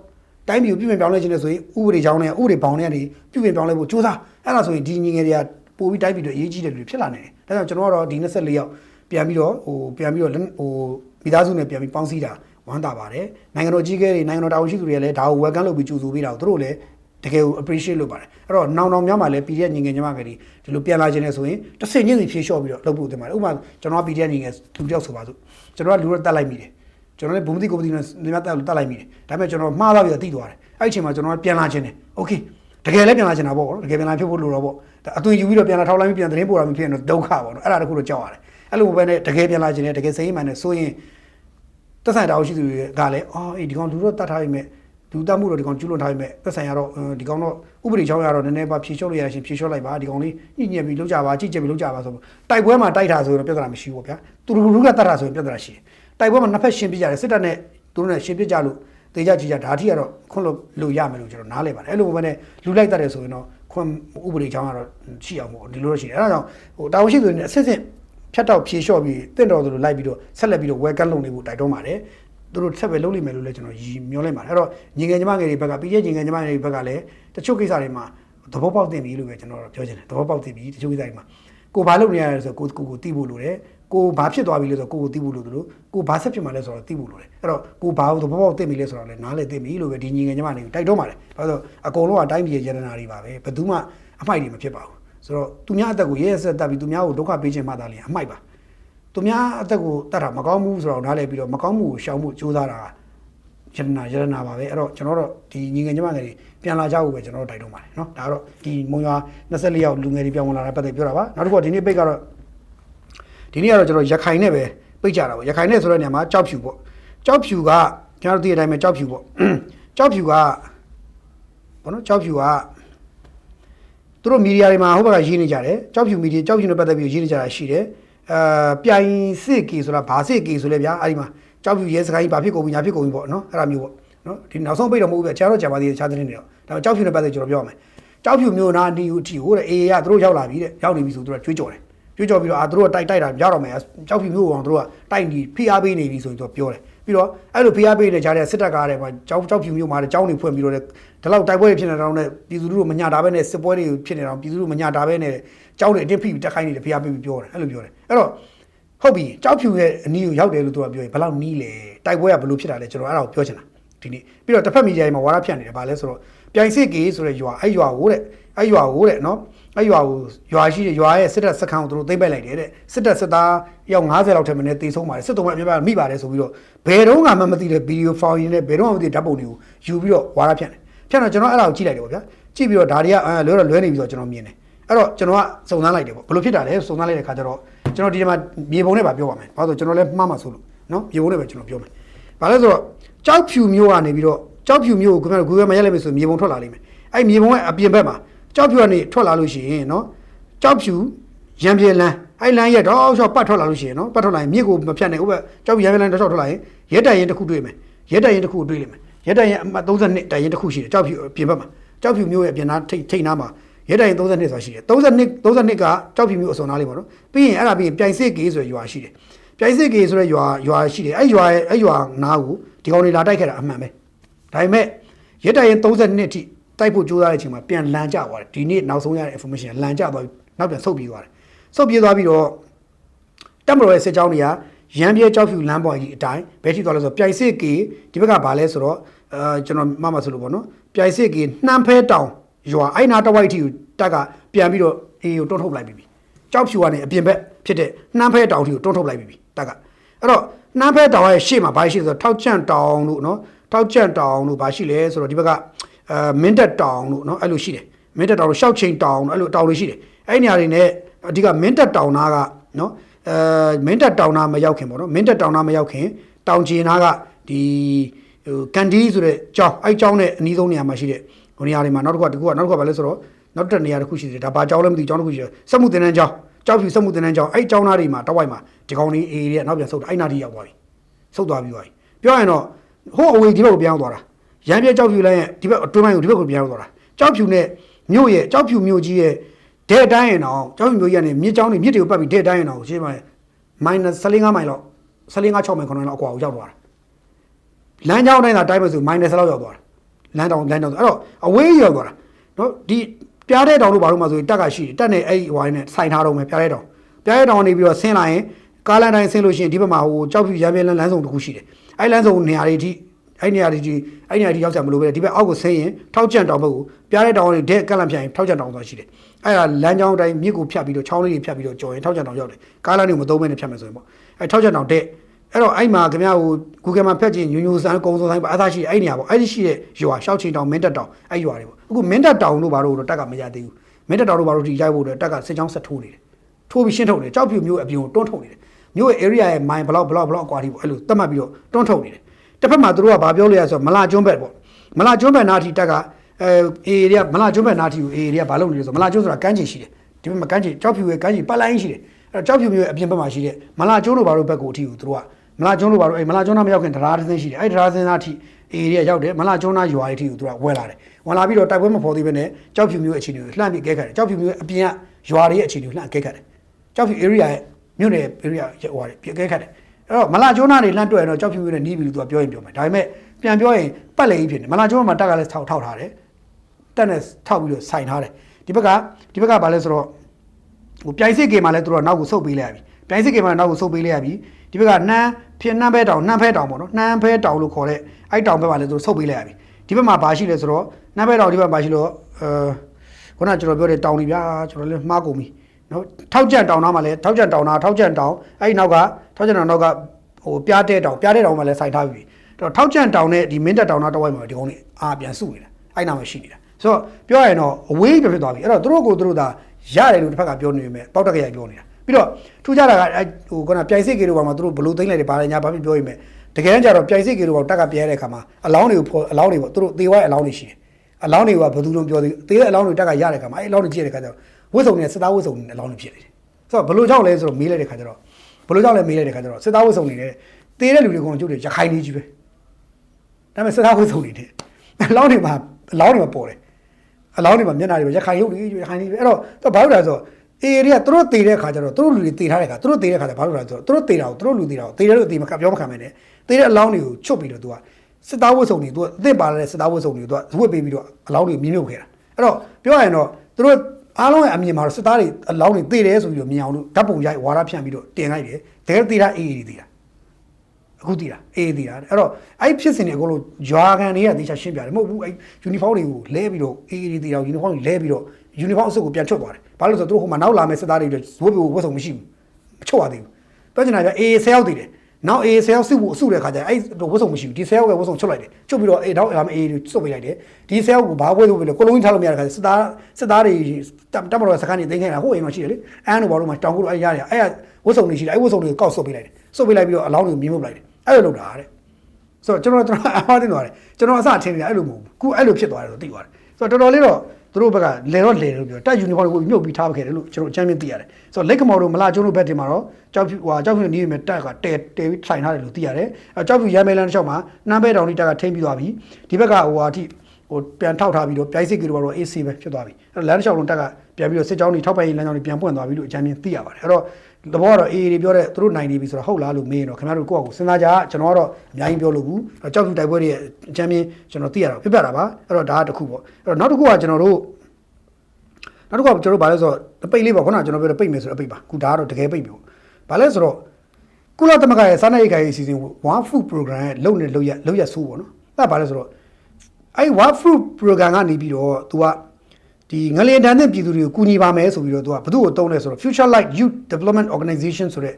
တိုင်းပြည်ကိုပြုပြင်ပြောင်းလဲခြင်းနဲ့ဆိုရင်ဥပဒေကြောင်းနဲ့ဥပဒေဘောင်တွေကနေပြုပြင်ပြောင်းလဲဖို့ကြိုးစားအဲ့ဒါဆိုရင်ဒီညီငယ်တွေကပို့ပြီးတိုင်းပြည်တော့အရေးကြီးတယ်လို့ဖြစ်လာနေတယ်ဒါကြောင့်ကျွန်တော်ကတော့ဒီ24ယောက်ပြန်ပြီးတော့ဟိုပြန်ပြီးတော့ဟိုမိသားစုနဲ့ပြန်ပြီးပေါင်းစည်းတာဝမ်းသာပါတယ်နိုင်ငံတော်ကြီးကဲတွေနိုင်ငံတော်တာဝန်ရှိသူတွေလည်းဒါကို welcome လုပ်ပြီးကြိုဆိုပေးတာကိုသူတို့လည်း တကယ်ကို appreciate လုပ်ပါတယ်အဲ့တော့နောင်နောင်များမှာလည်း PDF ညီငယ်ညီမငယ်တွေဒီလိုပြန်လာခြင်းနဲ့ဆိုရင်တစ်စင်ချင်းစီဖြေလျှော့ပြီးတော့လုပ်ဖို့တင်ပါတယ်ဥပမာကျွန်တော်က PDF ညီငယ်လူတစ်ယောက်ဆိုပါစို့ကျွန်တော်ကလူတော့တတ်လိုက်မိတယ်ကျွန်တော်လည်းဘုံမတိကိုမတိနဲ့နေမတက်လို့တတ်လိုက်မိတယ်ဒါပေမဲ့ကျွန်တော်မှားသွားပြီးတော့တိသွားတယ်အဲ့ဒီအချိန်မှာကျွန်တော်ကပြန်လာခြင်းတယ်โอเคတကယ်လည်းပြန်လာခြင်းတာပေါ့တကယ်ပြန်လာဖြစ်ဖို့လိုတော့ပေါ့ဒါအသွင်ယူပြီးတော့ပြန်လာထောက်လိုက်ပြီးပြန်သတင်းပို့တာမျိုးဖြစ်ရင်တော့ဒုက္ခပေါ့နော်အဲ့ဒါတခုတော့ကြောက်ရတယ်အဲ့လိုပဲနဲ့တကယ်ပြန်လာခြင်းနဲ့တကယ်စိတ်မှန်နဲ့ဆိုရင် သက်ဆိုင်တာရှိသူတွေကလည်းအော်အေးဒီကောင်လူတော့တတ်ထားပြီမဲ့ လူတတ်မှုတော့ဒီကောင်ကျူးလွန်ထားပြီမဲ့သက်ဆိုင်ရတော့ဒီကောင်တော့ဥပဒေချောင်းရတော့နည်းနည်းပါဖြေလျှော့လို့ရရှင်ဖြေလျှော့လိုက်ပါဒီကောင်လေးညှိညက်ပြီးလောက်ကြပါကြည့်ကြပြီးလောက်ကြပါဆိုတိုက်ပွဲမှာတိုက်တာဆိုရင်ပြဿနာမရှိဘူးဗျာသူလူလူကတတ်တာဆိုရင်ပြဿနာရှိတယ်တိုက်ပွဲမှာနှစ်ဖက်ရှင်ပြကြတယ်စစ်တပ်နဲ့သူတို့နဲ့ရှင်ပြကြလို့တေကြကြည့်ကြဒါအထိကတော့ခွန်းလို့လို့ရမယ်လို့ကျွန်တော်နားလဲပါတယ်အဲ့လိုပဲနဲ့လူလိုက်တတ်တယ်ဆိုရင်တော့ခွန်းဥပဒေချောင်းကတော့ရှိအောင်ပေါ့ဒီလိုတော့ရှိတယ်အဲ့ဒါကြောင့်ဟိုတာဝန်ရှိသူတွေနဲ့အစစ်စစ်ဖြတ်တော့ဖြေလျှော့ပြီးတင့်တော်သူလိုလိုက်ပြီးတော့ဆက်လက်ပြီးတော့ welcome လုပ်နေဖို့တိုက်တွန်းပါတယ် သူတို့ဆက်ပဲလုပ်လိမ့်မယ်လို့လည်းကျွန်တော်ရည်မျှော်လင့်ပါတယ်အဲ့တော့ညီငယ်ညီမငယ်တွေဘက်ကပြီးရဲ့ညီငယ်ညီမငယ်တွေဘက်ကလည်းတချို့ကိစ္စတွေမှာသဘောပေါက်တင်ပြီလို့ပဲကျွန်တော်တို့ပြောချင်တယ်သဘောပေါက်တင်ပြီတချို့ကိစ္စတွေမှာကိုဘာလုပ်နေရလဲဆိုတော့ကိုကိုကိုသိဖို့လိုတယ်ကိုဘာဖြစ်သွားပြီလဲဆိုတော့ကိုကိုသိဖို့လိုတယ်လို့ကိုဘာဆက်ဖြစ်မှလဲဆိုတော့သိဖို့လိုတယ်အဲ့တော့ကိုဘာသဘောပေါက်တင်ပြီလဲဆိုတော့လည်းနားလေတင်ပြီလို့ပဲဒီညီငယ်ညီမတွေတိုက်တွန်းပါတယ်ဘာလို့အကုန်လုံးကတိုင်းပြည်ရဲ့ယန္တနာတွေပါပဲဘယ်သူမှအမိုက်တွေမဖြစ်ပါဘူးဆိုတော့သူများအသက်ကိုရဲရဲဆက်တက်ပြီးသူများကိုဒုက္ခပေးခြင်းမှသာလေအမိုက်ပါ သူများအသက်ကိုတတ်တာမကောင်းဘူးဆိုတော့နားလဲပြီးတော့မကောင်းမှုကိုရှောင်မှုစူးစမ်းတာယန္တနာယန္တနာပါပဲအဲ့တော့ကျွန်တော်တို့ဒီညီငယ်ညီမငယ်တွေပြန်လာကြဖို့ပဲကျွန်တော်တို့တိုက်တွန်းပါတယ်เนาะဒါကတော့ဒီမုံရွာ24ရောက်လူငယ်တွေပြန်ဝင်လာတဲ့ပတ်သက်ပြောတာပါနောက်တစ်ခုကဒီနေ့ပိတ်ကတော့ ဒီနေ့ကတော့ကျွန်တော်ရခိုင်နဲ့ပဲပိတ်ကြတာပေါ့ရခိုင်နဲ့ဆိုတဲ့နေရာမှာကြောက်ဖြူပေါ့ကြောက်ဖြူကကျွန်တော်တို့သိတဲ့အတိုင်းပဲကြောက်ဖြူပေါ့ကြောက်ဖြူကဘောနော်ကြောက်ဖြူကသူတို့မီဒီယာတွေမှာဟိုဘက်ကရေးနေကြတယ်ကြောက်ဖြူမီဒီယာကြောက်ဖြူနဲ့ပတ်သက်ပြီးရေးနေကြတာရှိတယ် အာပြိုင်စစ်ကေဆိုတာဘာစစ်ကေဆိုလဲဗျာအဲ့ဒီမှာကြောက်ဖြူရဲစကိုင်းဘာဖြစ်ကုန်ပြီညာဖြစ်ကုန်ပြီပေါ့နော်အဲ့ဒါမျိုးပေါ့နော်ဒီနောက်ဆုံးပိတ်တော့မဟုတ်ဘူးဗျာကျန်တော့ကြာပါသေးတယ်ခြားတဲ့နေတော့ဒါပေမဲ့ကြောက်ဖြူနဲ့ပတ်သက်ကျွန်တော်ပြောရမယ်ကြောက်ဖြူမျိုးနာနီယူတီဟိုတဲ့အေးရသူတို့ရောက်လာပြီတဲ့ရောက်နေပြီဆိုသူတို့ကကြွေးကြော်တယ်ကြွေးကြော်ပြီးတော့အာသူတို့ကတိုက်တိုက်တာရတော့မယ်ကြောက်ဖြူမျိုးအောင်သူတို့ကတိုက်နေဖိအားပေးနေပြီဆိုရင်သူကပြောတယ် ပြီးတော့အဲ့လိုဖိအားပေးနေကြတဲ့စစ်တပ်ကားတဲ့မှာကြောက်ကြောက်ဖြူမျိုးမှာတဲ့ကြောင်းနေဖွင့်ပြီးတော့ဒီလောက်တိုက်ပွဲတွေဖြစ်နေတော့နဲ့ပြည်သူတို့မညာတာပဲနဲ့စစ်ပွဲတွေဖြစ်နေတော့ပြည်သူတို့မညာတာပဲနဲ့ကြောင်းတွေအတင်းဖိပြီးတက်ခိုင်းနေတယ်ဖိအားပေးပြီးပြောတယ်အဲ့လိုပြောတယ်အဲ့တော့ဟုတ်ပြီကြောက်ဖြူရဲ့အနီးကိုရောက်တယ်လို့သူကပြောရင်ဘယ်လောက်နီးလဲတိုက်ပွဲကဘယ်လိုဖြစ်တာလဲကျွန်တော်အဲ့ဒါကိုပြောချင်တာဒီနေ့ပြီးတော့တစ်ဖက်မီဒီယာတွေမှာဝါရဖြန့်နေတယ်ဗာလဲဆိုတော့ပြိုင်စစ်ကေဆိုတဲ့ရွာအဲ့ရွာကိုတဲ့အဲ့ရွာကိုတဲ့နော် အဲ့ရွာကိုရွာရှိတဲ့ရွာရဲ့စစ်တပ်စခန်းကိုသူတို့သိမ်းပိုက်လိုက်တယ်တဲ့စစ်တပ်စစ်သားရောက်90လောက်ထက်မနည်းတေဆုံးပါတယ်စစ်တုံးကအများကြီးမိပါတယ်ဆိုပြီးတော့ဘယ်တော့မှမသိတဲ့ဗီဒီယိုဖောင်ရင်းနဲ့ဘယ်တော့မှမသိဓာတ်ပုံတွေကိုယူပြီးတော့ဝါရဖြန့်တယ်ဖြန့်တော့ကျွန်တော်အဲ့ဒါကိုကြည့်လိုက်တယ်ပေါ့ဗျာကြည့်ပြီးတော့ဒါတွေကအဲလွဲတော့လွဲနေပြီဆိုတော့ကျွန်တော်မြင်တယ်အဲ့တော့ကျွန်တော်ကစုံစမ်းလိုက်တယ်ပေါ့ဘယ်လိုဖြစ်တာလဲစုံစမ်းလိုက်တဲ့ခါကျတော့ကျွန်တော်ဒီမှာမြေပုံနဲ့ပါပြောပါမယ်ဘာလို့ကျွန်တော်လည်းမှားမှာဆိုလို့နော်မြေပုံနဲ့ပဲကျွန်တော်ပြောမယ်ဘာလဲဆိုတော့ကြောက်ဖြူမျိုးကနေပြီးတော့ကြောက်ဖြူမျိုးကိုခင်ဗျားတို့ Google မှာရိုက်လိုက်မယ်ဆိုမြေပုံထွက်လာလိမ့်မယ်အဲ့မြေပုံရဲ့အပြင်ဘက်မှာ ကြောက်ဖြူကနေထွက်လာလို့ရှိရင်နော်ကြောက်ဖြူရံပြေလန်းအဲ့လန်းရဲ့တော့ရှော့ပတ်ထွက်လာလို့ရှိရင်နော်ပတ်ထွက်လာရင်မြစ်ကိုမဖြတ်နိုင်ဘူးပဲကြောက်ရံပြေလန်းတော့ရှော့ထွက်လာရင်ရဲတိုင်ရင်တစ်ခုတွေ့မယ်ရဲတိုင်ရင်တစ်ခုကိုတွေ့လိမ့်မယ်ရဲတိုင်ရင်အမှတ်32တိုင်ရင်တစ်ခုရှိတယ်ကြောက်ဖြူပြင်ဘက်မှာကြောက်ဖြူမျိုးရဲ့အပြင်နားထိတ်ထိတ်နားမှာရဲတိုင်ရင်32ဆိုတာရှိတယ်32 32ကကြောက်ဖြူမျိုးအစုံနားလေးပေါ့နော်ပြီးရင်အဲ့ဒါပြီးရင်ပြိုင်စစ်ကေးဆိုရရွာရှိတယ်ပြိုင်စစ်ကေးဆိုရရွာရွာရှိတယ်အဲ့ရွာရဲ့အဲ့ရွာနားကိုဒီကောင်တွေလာတိုက်ခဲ့တာအမှန်ပဲဒါပေမဲ့ရဲတိုင်ရင်32အထိ တိုက်ဖို့ကြိုးစားတဲ့အချိန်မှာပြန်လန်ကျသွားတယ်ဒီနေ့နောက်ဆုံးရတဲ့ information လန်ကျသွားပြီးနောက်ပြန်ဆုတ်ပြေးသွားတယ်ဆုတ်ပြေးသွားပြီးတော့တက်မတော်ရဲ့စစ်ကြောင်းတွေကရန်ပြဲကြောက်ဖြူလမ်းပေါ်ကြီးအတိုင်းဘယ်ထိသွားလဲဆိုတော့ပြိုင်စစ်ကေဒီဘက်ကဘာလဲဆိုတော့အဲကျွန်တော်မှတ်မှဆိုလို့ပေါ့နော်ပြိုင်စစ်ကေနှမ်းဖဲတောင်ရွာအဲ့နာတဝိုက်ထိကိုတက်ကပြန်ပြီးတော့အေးကိုတွန်းထုတ်လိုက်ပြီကြောက်ဖြူကနေအပြင်ဘက်ဖြစ်တဲ့နှမ်းဖဲတောင်ထိကိုတွန်းထုတ်လိုက်ပြီတက်ကအဲ့တော့နှမ်းဖဲတောင်ရဲ့ရှေ့မှာဘာရှိလဲဆိုတော့ထောက်ချန့်တောင်လို့နော်ထောက်ချန့်တောင်လို့ဘာရှိလဲဆိုတော့ဒီဘက်က အဲမင်းတက်တောင်လို့နော်အဲ့လိုရှိတယ်မင်းတက်တောင်လို့ရှောက်ချိန်တောင်လို့အဲ့လိုတောင်တွေရှိတယ်အဲ့ဒီနေရာတွေနဲ့အဓိကမင်းတက်တောင်နာကနော်အဲမင်းတက်တောင်နာမရောက်ခင်ပေါ့နော်မင်းတက်တောင်နာမရောက်ခင်တောင်ကျင်နာကဒီဟိုကန်ဒီဆိုတဲ့ကျောင်းအဲ့ကျောင်းနဲ့အနီးဆုံးနေရာမှာရှိတဲ့ဟိုနေရာတွေမှာနောက်တစ်ခုကတခုကနောက်တစ်ခုကဘာလဲဆိုတော့နောက်တစ်နေရာတစ်ခုရှိတယ်ဒါဘာကျောင်းလဲမသိကျောင်းတစ်ခုရှိတယ်စက်မှုတင်တန်းကျောင်းကျောက်ဖြူစက်မှုတင်တန်းကျောင်းအဲ့ကျောင်းသားတွေမှာတောက်ဝိုက်မှာဒီကောင်လေးအေးရဲ့နောက်ပြန်ဆုတ်တာအဲ့နာတီရောက်သွားပြီဆုတ်သွားပြီးသွားပြီပြောရရင်တော့ဟိုအဝေးဒီဘက်ကိုပြန်ရောက်သွားတာ ရန်ပြကျောက်ဖြူလိုင်းရဲ့ဒီဘက်အတွင်းပိုင်းကိုဒီဘက်ကိုပြန်ရောက်သွားတာကျောက်ဖြူနဲ့မြို့ရဲ့ကျောက်ဖြူမြို့ကြီးရဲ့တဲ့တိုင်းရင်တော့ကျောက်ဖြူမြို့ကြီးကနေမြစ်ကျောင်းတွေမြစ်တွေကိုပတ်ပြီးတဲ့တိုင်းရင်တော့ရှင်းပါရဲ့ minus 15မိုင်လောက်15 6မိုင်9မိုင်လောက်အကွာကိုရောက်သွားတာလမ်းကြောင်းတိုင်းသာတိုင်းပဲဆို minus လောက်ရောက်သွားတာလမ်းတောင်လမ်းတောင်ဆိုအဲ့တော့အဝေးရောက်သွားတာနော်ဒီပြားတဲ့တောင်တို့ဘာလို့မှဆိုရင်တက်ကရှိတယ်တက်နေအဲ့ဒီဟိုင်းနဲ့ဆိုင်ထားတော့မယ်ပြားတဲ့တောင်ပြားတဲ့တောင်ကနေပြီးတော့ဆင်းလာရင်ကားလမ်းတိုင်းဆင်းလို့ရှိရင်ဒီဘက်မှာဟိုကြောက်ဖြူရမ်းပြဲလမ်းလမ်းဆောင်တစ်ခုရှိတယ်အဲ့လမ်းဆောင်နေရာတွေအထိ အဲ့နေရာတွေကြီးအဲ့နေရာတွေရောက်ကြမလို့ပဲဒီဘက်အောက်ကိုဆင်းရင်ထောက်ကျန်တောင်ဘက်ကိုပြားတဲ့တောင်ကနေဒက်ကက်လန့်ဖြတ်ရင်ထောက်ကျန်တောင်သွားရှိတယ်အဲ့ဒါလမ်းကြောင်းတိုင်းမြစ်ကိုဖြတ်ပြီးတော့ချောင်းလေးတွေဖြတ်ပြီးတော့ကြော်ရင်ထောက်ကျန်တောင်ရောက်တယ်ကားလမ်းတွေမသုံးဘဲနဲ့ဖြတ်မယ်ဆိုရင်ပေါ့အဲ့ထောက်ကျန်တောင်တဲ့အဲ့တော့အဲ့မှာခင်ဗျားဟို Google မှာဖက်ချင်းညူညူစမ်းကုံစုံဆိုင်ပါအသားရှိအဲ့နေရာပေါ့အဲ့ဒီရှိတဲ့ရွာရှောက်ချင်းတောင်မင်းတက်တောင်အဲ့ရွာတွေပေါ့အခုမင်းတက်တောင်တို့ဘာလို့တော့တက်ကမရသေးဘူးမင်းတက်တောင်တို့ဘာလို့ဒီရိုက်ဖို့တော့တက်ကစစ်ကြောင်းဆက်ထိုးနေတယ်ထိုးပြီးရှင်းထုတ်နေတယ်ကြောက်ဖြူမျိုးအပြင်ကိုတွန်းထုတ်နေတယ်မျိုးရဲ့ area ရဲ့ mine ဘလောက်ဘလောက်ဘလောက်အကွာထိပေါ့အဲ့လိုတတ်မှတ်ပြီးတော့တွန်းထုတ်နေတယ် တစ်ဖက်မှာသူတို့ကဘာပြောလို့ရဆိုတော့မလာကျွန်းဘက်ပေါ့မလာကျွန်းဘက်နာထီတက်ကအဲအေရီကမလာကျွန်းဘက်နာထီကိုအေရီကဘာလုပ်နေလဲဆိုမလာကျွန်းဆိုတာကမ်းခြေရှိတယ်ဒီဘက်မှာကမ်းခြေကြောက်ဖြူရဲ့ကမ်းခြေပတ်လိုင်းရှိတယ်အဲ့တော့ကြောက်ဖြူမျိုးရဲ့အပြင်ဘက်မှာရှိတဲ့မလာကျွန်းတို့ဘာလို့ဘက်ကိုအထီကိုသူတို့ကမလာကျွန်းတို့ဘာလို့အဲ့မလာကျွန်းသားမရောက်ခင်တရားတစ်စင်းရှိတယ်အဲ့တရားတစ်စင်းသားအထီအေရီကရောက်တယ်မလာကျွန်းသားရွာအထီကိုသူတို့ကဝဲလာတယ်ဝင်လာပြီးတော့တိုက်ပွဲမဖော်သေးဘဲနဲ့ကြောက်ဖြူမျိုးရဲ့အခြေအနေကိုလှမ်းပြီးအကဲခတ်တယ်ကြောက်ဖြူမျိုးရဲ့အပြင်ကရွာတွေရဲ့အခြေအနေကိုလှမ်းအကဲခတ်တယ်ကြောက်ဖြူ area ရဲ့မြို့နယ် area ရဲ့ဟိုဟာတွေအကဲခတ်တယ် အဲ့တော့မလာကျွန်းသားတွေလှမ်းတွေ့ရင်တော့ကြောက်ဖြူမျိုးနဲ့နီးပြီလို့သူကပြောရင်ပြောမယ်ဒါပေမဲ့ပြန်ပြောရင်ပတ်လေကြီးဖြစ်နေမလာကျွန်းမှာတက်ကလည်းထောက်ထောက်ထားတယ်တက်နဲ့ထောက်ပြီးတော့စိုင်ထားတယ်ဒီဘက်ကဒီဘက်ကဘာလဲဆိုတော့ဟိုပြိုင်စစ်ကေမှာလဲသူတို့ကနောက်ကိုဆုတ်ပေးလိုက်ရပြီပြိုင်စစ်ကေမှာနောက်ကိုဆုတ်ပေးလိုက်ရပြီဒီဘက်ကနှမ်းဖြစ်နှမ်းဖဲတောင်နှမ်းဖဲတောင်ပေါ့နော်နှမ်းဖဲတောင်လို့ခေါ်တဲ့အဲ့တောင်ဘက်မှာလဲသူတို့ဆုတ်ပေးလိုက်ရပြီဒီဘက်မှာဘာရှိလဲဆိုတော့နှမ်းဖဲတောင်ဒီဘက်မှာရှိလို့အဲခုနကကျွန်တော်ပြောတဲ့တောင်တွေဗျာကျွန်တော်လည်းမှားကုန်ပြီ နော်ထောက်ကြံတောင်သားမှာလဲထောက်ကြံတောင်သားထောက်ကြံတောင်အဲ့ဒီနောက်ကထောက်ကြံတောင်နောက်ကဟိုပြားတဲ့တောင်ပြားတဲ့တောင်မှာလဲစိုင်ထားပြီတော့ထောက်ကြံတောင်နဲ့ဒီမင်းတက်တောင်သားတစ်ဝိုက်မှာဒီကုန်းလေးအာပြန်စုနေတာအဲ့နာမှာရှိနေတာဆိုတော့ပြောရရင်တော့အဝေးပြဖြစ်သွားပြီအဲ့တော့သူတို့ကိုသူတို့သာရတယ်လို့တစ်ဖက်ကပြောနေပေမဲ့ပေါက်တက်ကရိုက်ပြောနေတာပြီးတော့ထူးခြားတာကအဲ့ဟိုကနပြိုင်စစ်ကေတို့ဘာမှသူတို့ဘလို့သိမ့်လိုက်တယ်ဘာလဲညာဘာဖြစ်ပြောရမယ်တကယ်တမ်းကျတော့ပြိုင်စစ်ကေတို့ဘာတက်ကပြဲတဲ့အခါမှာအလောင်းတွေကိုဖော်အလောင်းတွေပေါ့သူတို့သေဝိုင်းအလောင်းတွေရှိတယ်အလောင်းတွေကဘယ်သူလုံးပြောသေးသေတဲ့အလောင်းတွေတက်ကရတဲ့အခါမှာအဲ့အလောင်းတွေကြည့်တဲ့အခါကျတော့ ဝတ်စုံနဲ့စစ်သားဝတ်စုံနဲ့အလောင်းတွေဖြစ်နေတယ်ဆိုတော့ဘလို့ကြောက်လဲဆိုတော့မေးလိုက်တဲ့အခါကျတော့ဘလို့ကြောက်လဲမေးလိုက်တဲ့အခါကျတော့စစ်သားဝတ်စုံနေတယ်သေတဲ့လူတွေကတော့ကျုပ်တွေရခိုင်နေကြီးပဲဒါပေမဲ့စစ်သားဝတ်စုံနေတယ်အလောင်းတွေမှာအလောင်းတွေမှာပေါ်တယ်အလောင်းတွေမှာမျက်နှာတွေရခိုင်ရုပ်တွေရခိုင်တွေပဲအဲ့တော့သူဘာလို့လဲဆိုတော့အေရီကသူတို့တည်တဲ့ခါကျတော့သူတို့လူတွေတည်ထားတဲ့ခါသူတို့တည်တဲ့ခါကျဘာလို့လဲဆိုတော့သူတို့တည်တာကိုသူတို့လူတည်တာကိုတည်တယ်လို့တည်မပြောမခံမဲနဲ့တည်တဲ့အလောင်းတွေကိုချွတ်ပြီးတော့သူကစစ်သားဝတ်စုံတွေသူကအသစ်ပါလာတဲ့စစ်သားဝတ်စုံတွေကိုသူကဝတ်ပေးပြီးတော့အလောင်းတွေမြင်းမြုပ်ခဲ့တာအဲ့တော့ပြောရရင်တော့သူတို့ အားလုံးရဲ့အမြင်မှာတော့စစ်သားတွေအလောင်းတွေတည်တယ်ဆိုပြီးတော့မြင်အောင်လို့ဓာတ်ပုံရိုက်ဝါရဖြန့်ပြီးတော့တင်လိုက်တယ်တကယ်တည်တာအေရီတည်တာအခုတည်တာအေးတည်တာအဲ့တော့အဲ့ဖြစ်စဉ်တွေအကုန်လုံးဂျွာကန်တွေကတေချာရှင်းပြတယ်မဟုတ်ဘူးအဲ့ယူနီဖောင်းတွေကိုလဲပြီးတော့အေးအေးတည်တာယူနီဖောင်းတွေလဲပြီးတော့ယူနီဖောင်းအစုပ်ကိုပြန်ချွတ်သွားတယ်ဘာလို့လဲဆိုတော့သူတို့ဟိုမှာနောက်လာမဲ့စစ်သားတွေတွေဇိုးပြီးဝတ်စုံမရှိဘူးမချွတ်ရသေးဘူးပြောချင်တာကအေးဆဲရောက်တည်တယ် နောက်အေးဆဲရောက်စစ်ဖို့အစုတဲ့ခါကျရင်အဲ့ဝတ်စုံမရှိဘူးဒီဆဲရောက်ကဝတ်စုံချွတ်လိုက်တယ်ချွတ်ပြီးတော့အေးတော့အေးစွတ်ပေးလိုက်တယ်ဒီဆဲရောက်ကိုဘာဝဲလို့ပဲလေကိုလုံးကြီးထားလို့မရတဲ့ခါကျစစ်သားစစ်သားတွေတပ်မတော်စခန်းတွေသိမ်းခဲ့တာဟိုအိမ်မှာရှိတယ်လေအန်းတို့ဘာလို့မှတောင်ကူတို့အဲ့ရတယ်အဲ့ဝတ်စုံတွေရှိတယ်အဲ့ဝတ်စုံတွေကိုကောက်စွတ်ပေးလိုက်တယ်စွတ်ပေးလိုက်ပြီးတော့အလောင်းတွေကိုမြင်းမြုပ်လိုက်တယ်အဲ့လိုလုပ်တာတဲ့ဆိုတော့ကျွန်တော်ကျွန်တော်အားတင်းသွားတယ်ကျွန်တော်အစထင်နေတာအဲ့လိုမဟုတ်ဘူးခုအဲ့လိုဖြစ်သွားတယ်ဆိုသိသွားတယ်ဆိုတော့တော်တော်လေးတော့ သူတို့ဘက်ကလေတော့လေလို့ပြောတက်ယူနီဖောင်းကိုမြုပ်ပြီးထားခဲ့တယ်လို့ကျွန်တော်အချမ်းမြင်သိရတယ်ဆိုတော့လက်ခမော်တို့မလာကျုံတို့ဘက်တင်မှာတော့ကြောက်ဖြူဟိုကြောက်ဖြူနီးမဲ့တက်ကတဲတဲပြီးထိုင်ထားတယ်လို့သိရတယ်အဲကြောက်ဖြူရမ်းမဲလန်းတစ်ချောင်းမှာနမ်းဘဲတောင်လေးတက်ကထိမ့်ပြီးသွားပြီဒီဘက်ကဟိုဟာအထိဟိုပြန်ထောက်ထားပြီးတော့ပြိုင်စစ်ကြီးတို့ကတော့ AC ပဲဖြစ်သွားပြီအဲ့တော့လမ်းတစ်ချောင်းလုံးတက်ကပြန်ပြီးတော့စစ်ကြောင်းတွေထောက်ပိုင်ရေးလမ်းကြောင်းတွေပြန်ပွင့်သွားပြီလို့အချမ်းမြင်သိရပါတယ်အဲ့တော့ သဘောကတော့ AA တွေပြောတဲ့သူတို့နိုင်နေပြီဆိုတော့ဟုတ်လားလို့မေးရင်တော့ခင်ဗျားတို့ကိုယ့်အကိုစဉ်းစားကြကျွန်တော်ကတော့အများကြီးပြောလို့ဘူးကြောက်ဖြူတိုက်ပွဲတွေရဲ့အချမ်းမြင်ကျွန်တော်သိရတာဖြစ်ပြတာပါအဲ့တော့ဒါကတစ်ခုပေါ့အဲ့တော့နောက်တစ်ခုကကျွန်တော်တို့နောက်တစ်ခုကကျွန်တော်တို့ဗာလဲဆိုတော့ပိတ်လေးပေါ့ခုနကကျွန်တော်ပြောတဲ့ပိတ်မယ်ဆိုတော့ပိတ်ပါခုဒါကတော့တကယ်ပိတ်ပြီပေါ့ဗာလဲဆိုတော့ကုလသမဂ္ဂရဲ့စားနပ်ရိက္ခာရေးအစီအစဉ်ကို One Food Program ရဲ့လုံနေလုံရလုံရဆိုးပေါ့နော်အဲ့ဒါဗာလဲဆိုတော့အဲ့ One Food Program ကနေပြီးတော့ तू က ဒီငလျင်တန်းတဲ့ပြည်သူတွေကိုကူညီပါမယ်ဆိုပြီးတော့ तू ကဘယ်သူ့ကိုတုံးလဲဆိုတော့ Future Light Youth Development Organization ဆိုတဲ့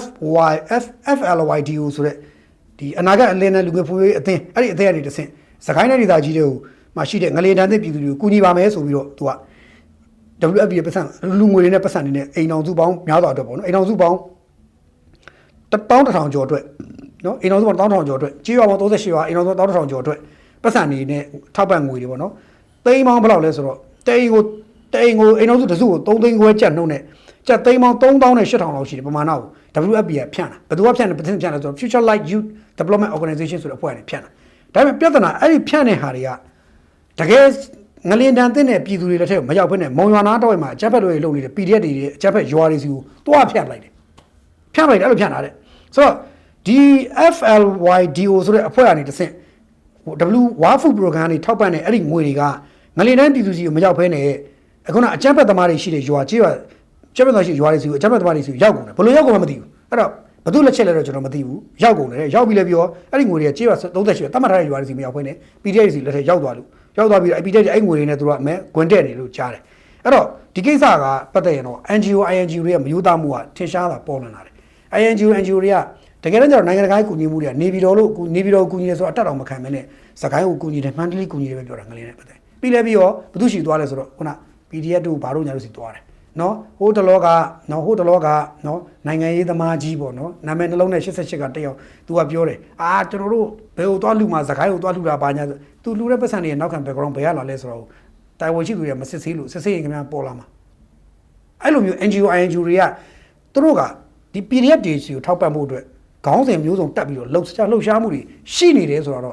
FY FFLYDO ဆိုတဲ့ဒီအနာဂတ်အလင်းနဲ့လူငယ်ဖွံ့ဖြိုးရေးအသင်းအဲ့ဒီအသင်းကနေတစ်ဆင့်စကိုင်းနယ်ဒေသကြီးတွေကိုမှရှိတဲ့ငလျင်တန်းတဲ့ပြည်သူတွေကိုကူညီပါမယ်ဆိုပြီးတော့ तू က WFP ရဲ့ပတ်စံလူငွေတွေနဲ့ပတ်စံနေနဲ့အိမ်အောင်စုပေါင်းများစွာအတွက်ပေါ့နော်အိမ်အောင်စုပေါင်း1000ကျော်အတွက်နော်အိမ်အောင်စုပေါင်း1000ကျော်အတွက်ကြေးရွာပေါင်း38ရွာအိမ်အောင်စု1000ကျော်အတွက်ပတ်စံနေနဲ့ထောက်ပံ့ငွေတွေပေါ့နော်သိန်းပေါင်းဘယ်လောက်လဲဆိုတော့ တိန်ကိုတိန်ကိုအိမ်အောင်စုတစ်စုကို3သိန်းခွဲကျပ်နှုတ်နဲ့ကျပ်သိန်းပေါင်း3000နဲ့8000လောက်ရှိတယ်ပမာဏကို WFP ကဖြန့်တာဘယ်သူကဖြန့်တယ်ဘယ်သူဖြန့်လဲဆိုတော့ Future Light Youth Development Organization ဆိုတဲ့အဖွဲ့ကနေဖြန့်တာဒါပေမဲ့ပြဿနာအဲ့ဒီဖြန့်တဲ့ဟာတွေကတကယ်ငလျင်တန်တဲ့နဲ့ပြည်သူတွေလက်ထက်ကိုမရောက်ဘဲနဲ့မုံရွာနာတော့မှာအကြက်ဖက်တွေလုံနေတဲ့ PDF တွေအကြက်ဖက်ရွာတွေစီကိုတွားဖြတ်လိုက်တယ်ဖြတ်လိုက်တယ်အဲ့လိုဖြတ်လာတဲ့ဆိုတော့ဒီ FLYDO ဆိုတဲ့အဖွဲ့ကနေတစ်ဆင့်ဟို W WAFU program တွေထောက်ပံ့တဲ့အဲ့ဒီငွေတွေက ငလျင်တန်ပြည်သူစီကိုမရောက်ဘဲနဲ့အခုနအကြက်ဖက်သမားတွေရှိတဲ့ရွာကြေးရွာအကြက်ဖက်သမားရှိရွာတွေစီကိုအကြက်ဖက်သမားတွေစီကိုရောက်ကုန်တယ်ဘယ်လိုရောက်ကုန်မှမသိဘူးအဲ့တော့ဘသူလက်ချက်လဲတော့ကျွန်တော်မသိဘူးရောက်ကုန်တယ်ရောက်ပြီလဲပြောအဲ့ဒီငွေတွေကကြေးရွာ38ရွာတတ်မှတ်ထားတဲ့ရွာတွေစီမရောက်ဘဲနဲ့ PDF စီလက်ထက်ရောက်သွားလို့ရောက်သွားပြီးတော့ PDF တွေအဲ့ငွေတွေနဲ့သူတို့ကမဲဂွင်တက်နေလို့ကြားတယ်အဲ့တော့ဒီကိစ္စကပတ်သက်ရင်တော့ NGO INGO တွေကမယိုးသားမှုကထင်ရှားတာပေါ်လွင်လာတယ် INGO NGO တွေကတကယ်တော့ကျတော့နိုင်ငံတကာကူညီမှုတွေကနေပြည်တော်လို့နေပြည်တော်ကူညီတယ်ဆိုတော့အတက်တော်မခံမနဲ့စကိုင်းကိုကူညီတယ်မှန်တလိကူညီတယ်ပဲပြောတာငလင်းနဲ့ပတ်သက် ပြီးလဲပြီးတော့ဘသူရှိသွားလဲဆိုတော့ခုန PDF တို့ဘာလို့ညာလို့စီသွားတယ်နော်ဟိုတလောကနော်ဟိုတလောကနော်နိုင်ငံရေးသမားကြီးပေါ့နော်နာမည်နှလုံးနဲ့88ကတက်ရောက်သူကပြောတယ်အာကျွန်တော်တို့ဘယ်ကိုသွားလူမှာစကိုင်းကိုသွားလူတာဘာညာသူလူတဲ့ပတ်စံတွေနောက်ခံ background ဘယ်ရလာလဲဆိုတော့တိုင်ဝမ်ရှိသူတွေကမစစ်ဆေးလို့စစ်ဆေးရင်ခင်ဗျာပေါ်လာမှာအဲ့လိုမျိုး NGO INGO တွေကသူတို့ကဒီ PDF တွေစီကိုထောက်ပံ့ဖို့အတွက်ခေါင်းစဉ်မျိုးစုံတက်ပြီးတော့လှုပ်ရှားလှုပ်ရှားမှုတွေရှိနေတယ်ဆိုတော့ဒါ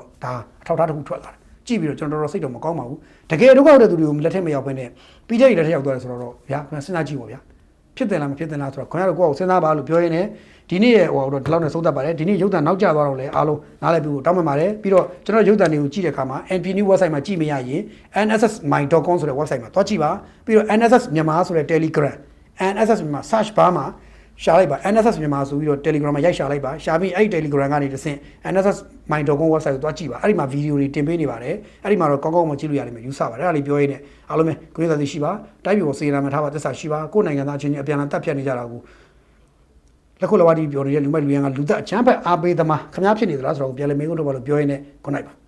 အထောက်အထားတစ်ခုထွက်လာတယ် ကြည့်ပြီးတော့ကျွန်တော်တော်တော်စိတ်တော့မကောင်းပါဘူးတကယ်ဒုက္ခရောက်တဲ့သူတွေကိုလက်ထက်မရောက်ဘဲနဲ့ပြီးတဲ့လက်ထက်ရောက်သွားတယ်ဆိုတော့ဗျာခင်ဗျာစဉ်းစားကြည့်ပါဗျာဖြစ်တယ်လားမဖြစ်တယ်လားဆိုတော့ခင်ဗျားတို့ကိုယ့်ကိုစဉ်းစားပါလို့ပြောရင်းနဲ့ဒီနေ့ရဲ့ဟိုတော့ဒီလောက်နဲ့သုံးသပ်ပါတယ်ဒီနေ့ရုပ်သံနောက်ကျသွားတော့လဲအားလုံးနားလည်ပြီးတောင်းပန်ပါတယ်ပြီးတော့ကျွန်တော်ရုပ်သံတွေကိုကြည့်တဲ့အခါမှာ NP New website မှာကြည့်မရရင် nssmy.com ဆိုတဲ့ website မှာသွားကြည့်ပါပြီးတော့ NSS မြန်မာဆိုတဲ့ Telegram NSS မြန်မာ search bar မှာ ရှာလိုက်ပါ NSS မြန်မာဆိုပြီးတော့ Telegram မှာရိုက်ရှာလိုက်ပါရှာပြီးအဲ့ဒီ Telegram ကနေတစ်ဆင့် NSS my.com website ကိုသွားကြည့်ပါအဲ့ဒီမှာဗီဒီယိုတွေတင်ပေးနေပါတယ်အဲ့ဒီမှာတော့ကောင်းကောင်းမကြည့်လို့ရလိမ့်မယ်ယူဆပါတယ်အဲ့ဒါလေးပြောရင်းနဲ့အားလုံးပဲကိုယ်ရည်သားရှိပါတိုက်ပြည်ကိုစေရနာမထားပါသက်သာရှိပါကိုယ်နိုင်ငံသားချင်းချင်းအပြန်အလှန်တက်ဖြတ်နေကြတာကိုလက်ခုလဝတီပြောနေတဲ့လူမိုက်လူရန်ကလူသက်အချမ်းဖက်အားပေးသမားခမားဖြစ်နေသလားဆိုတော့ပြန်လဲမေးခွန်းတော့ပါလို့ပြောရင်းနဲ့ခုနိုင်ပါ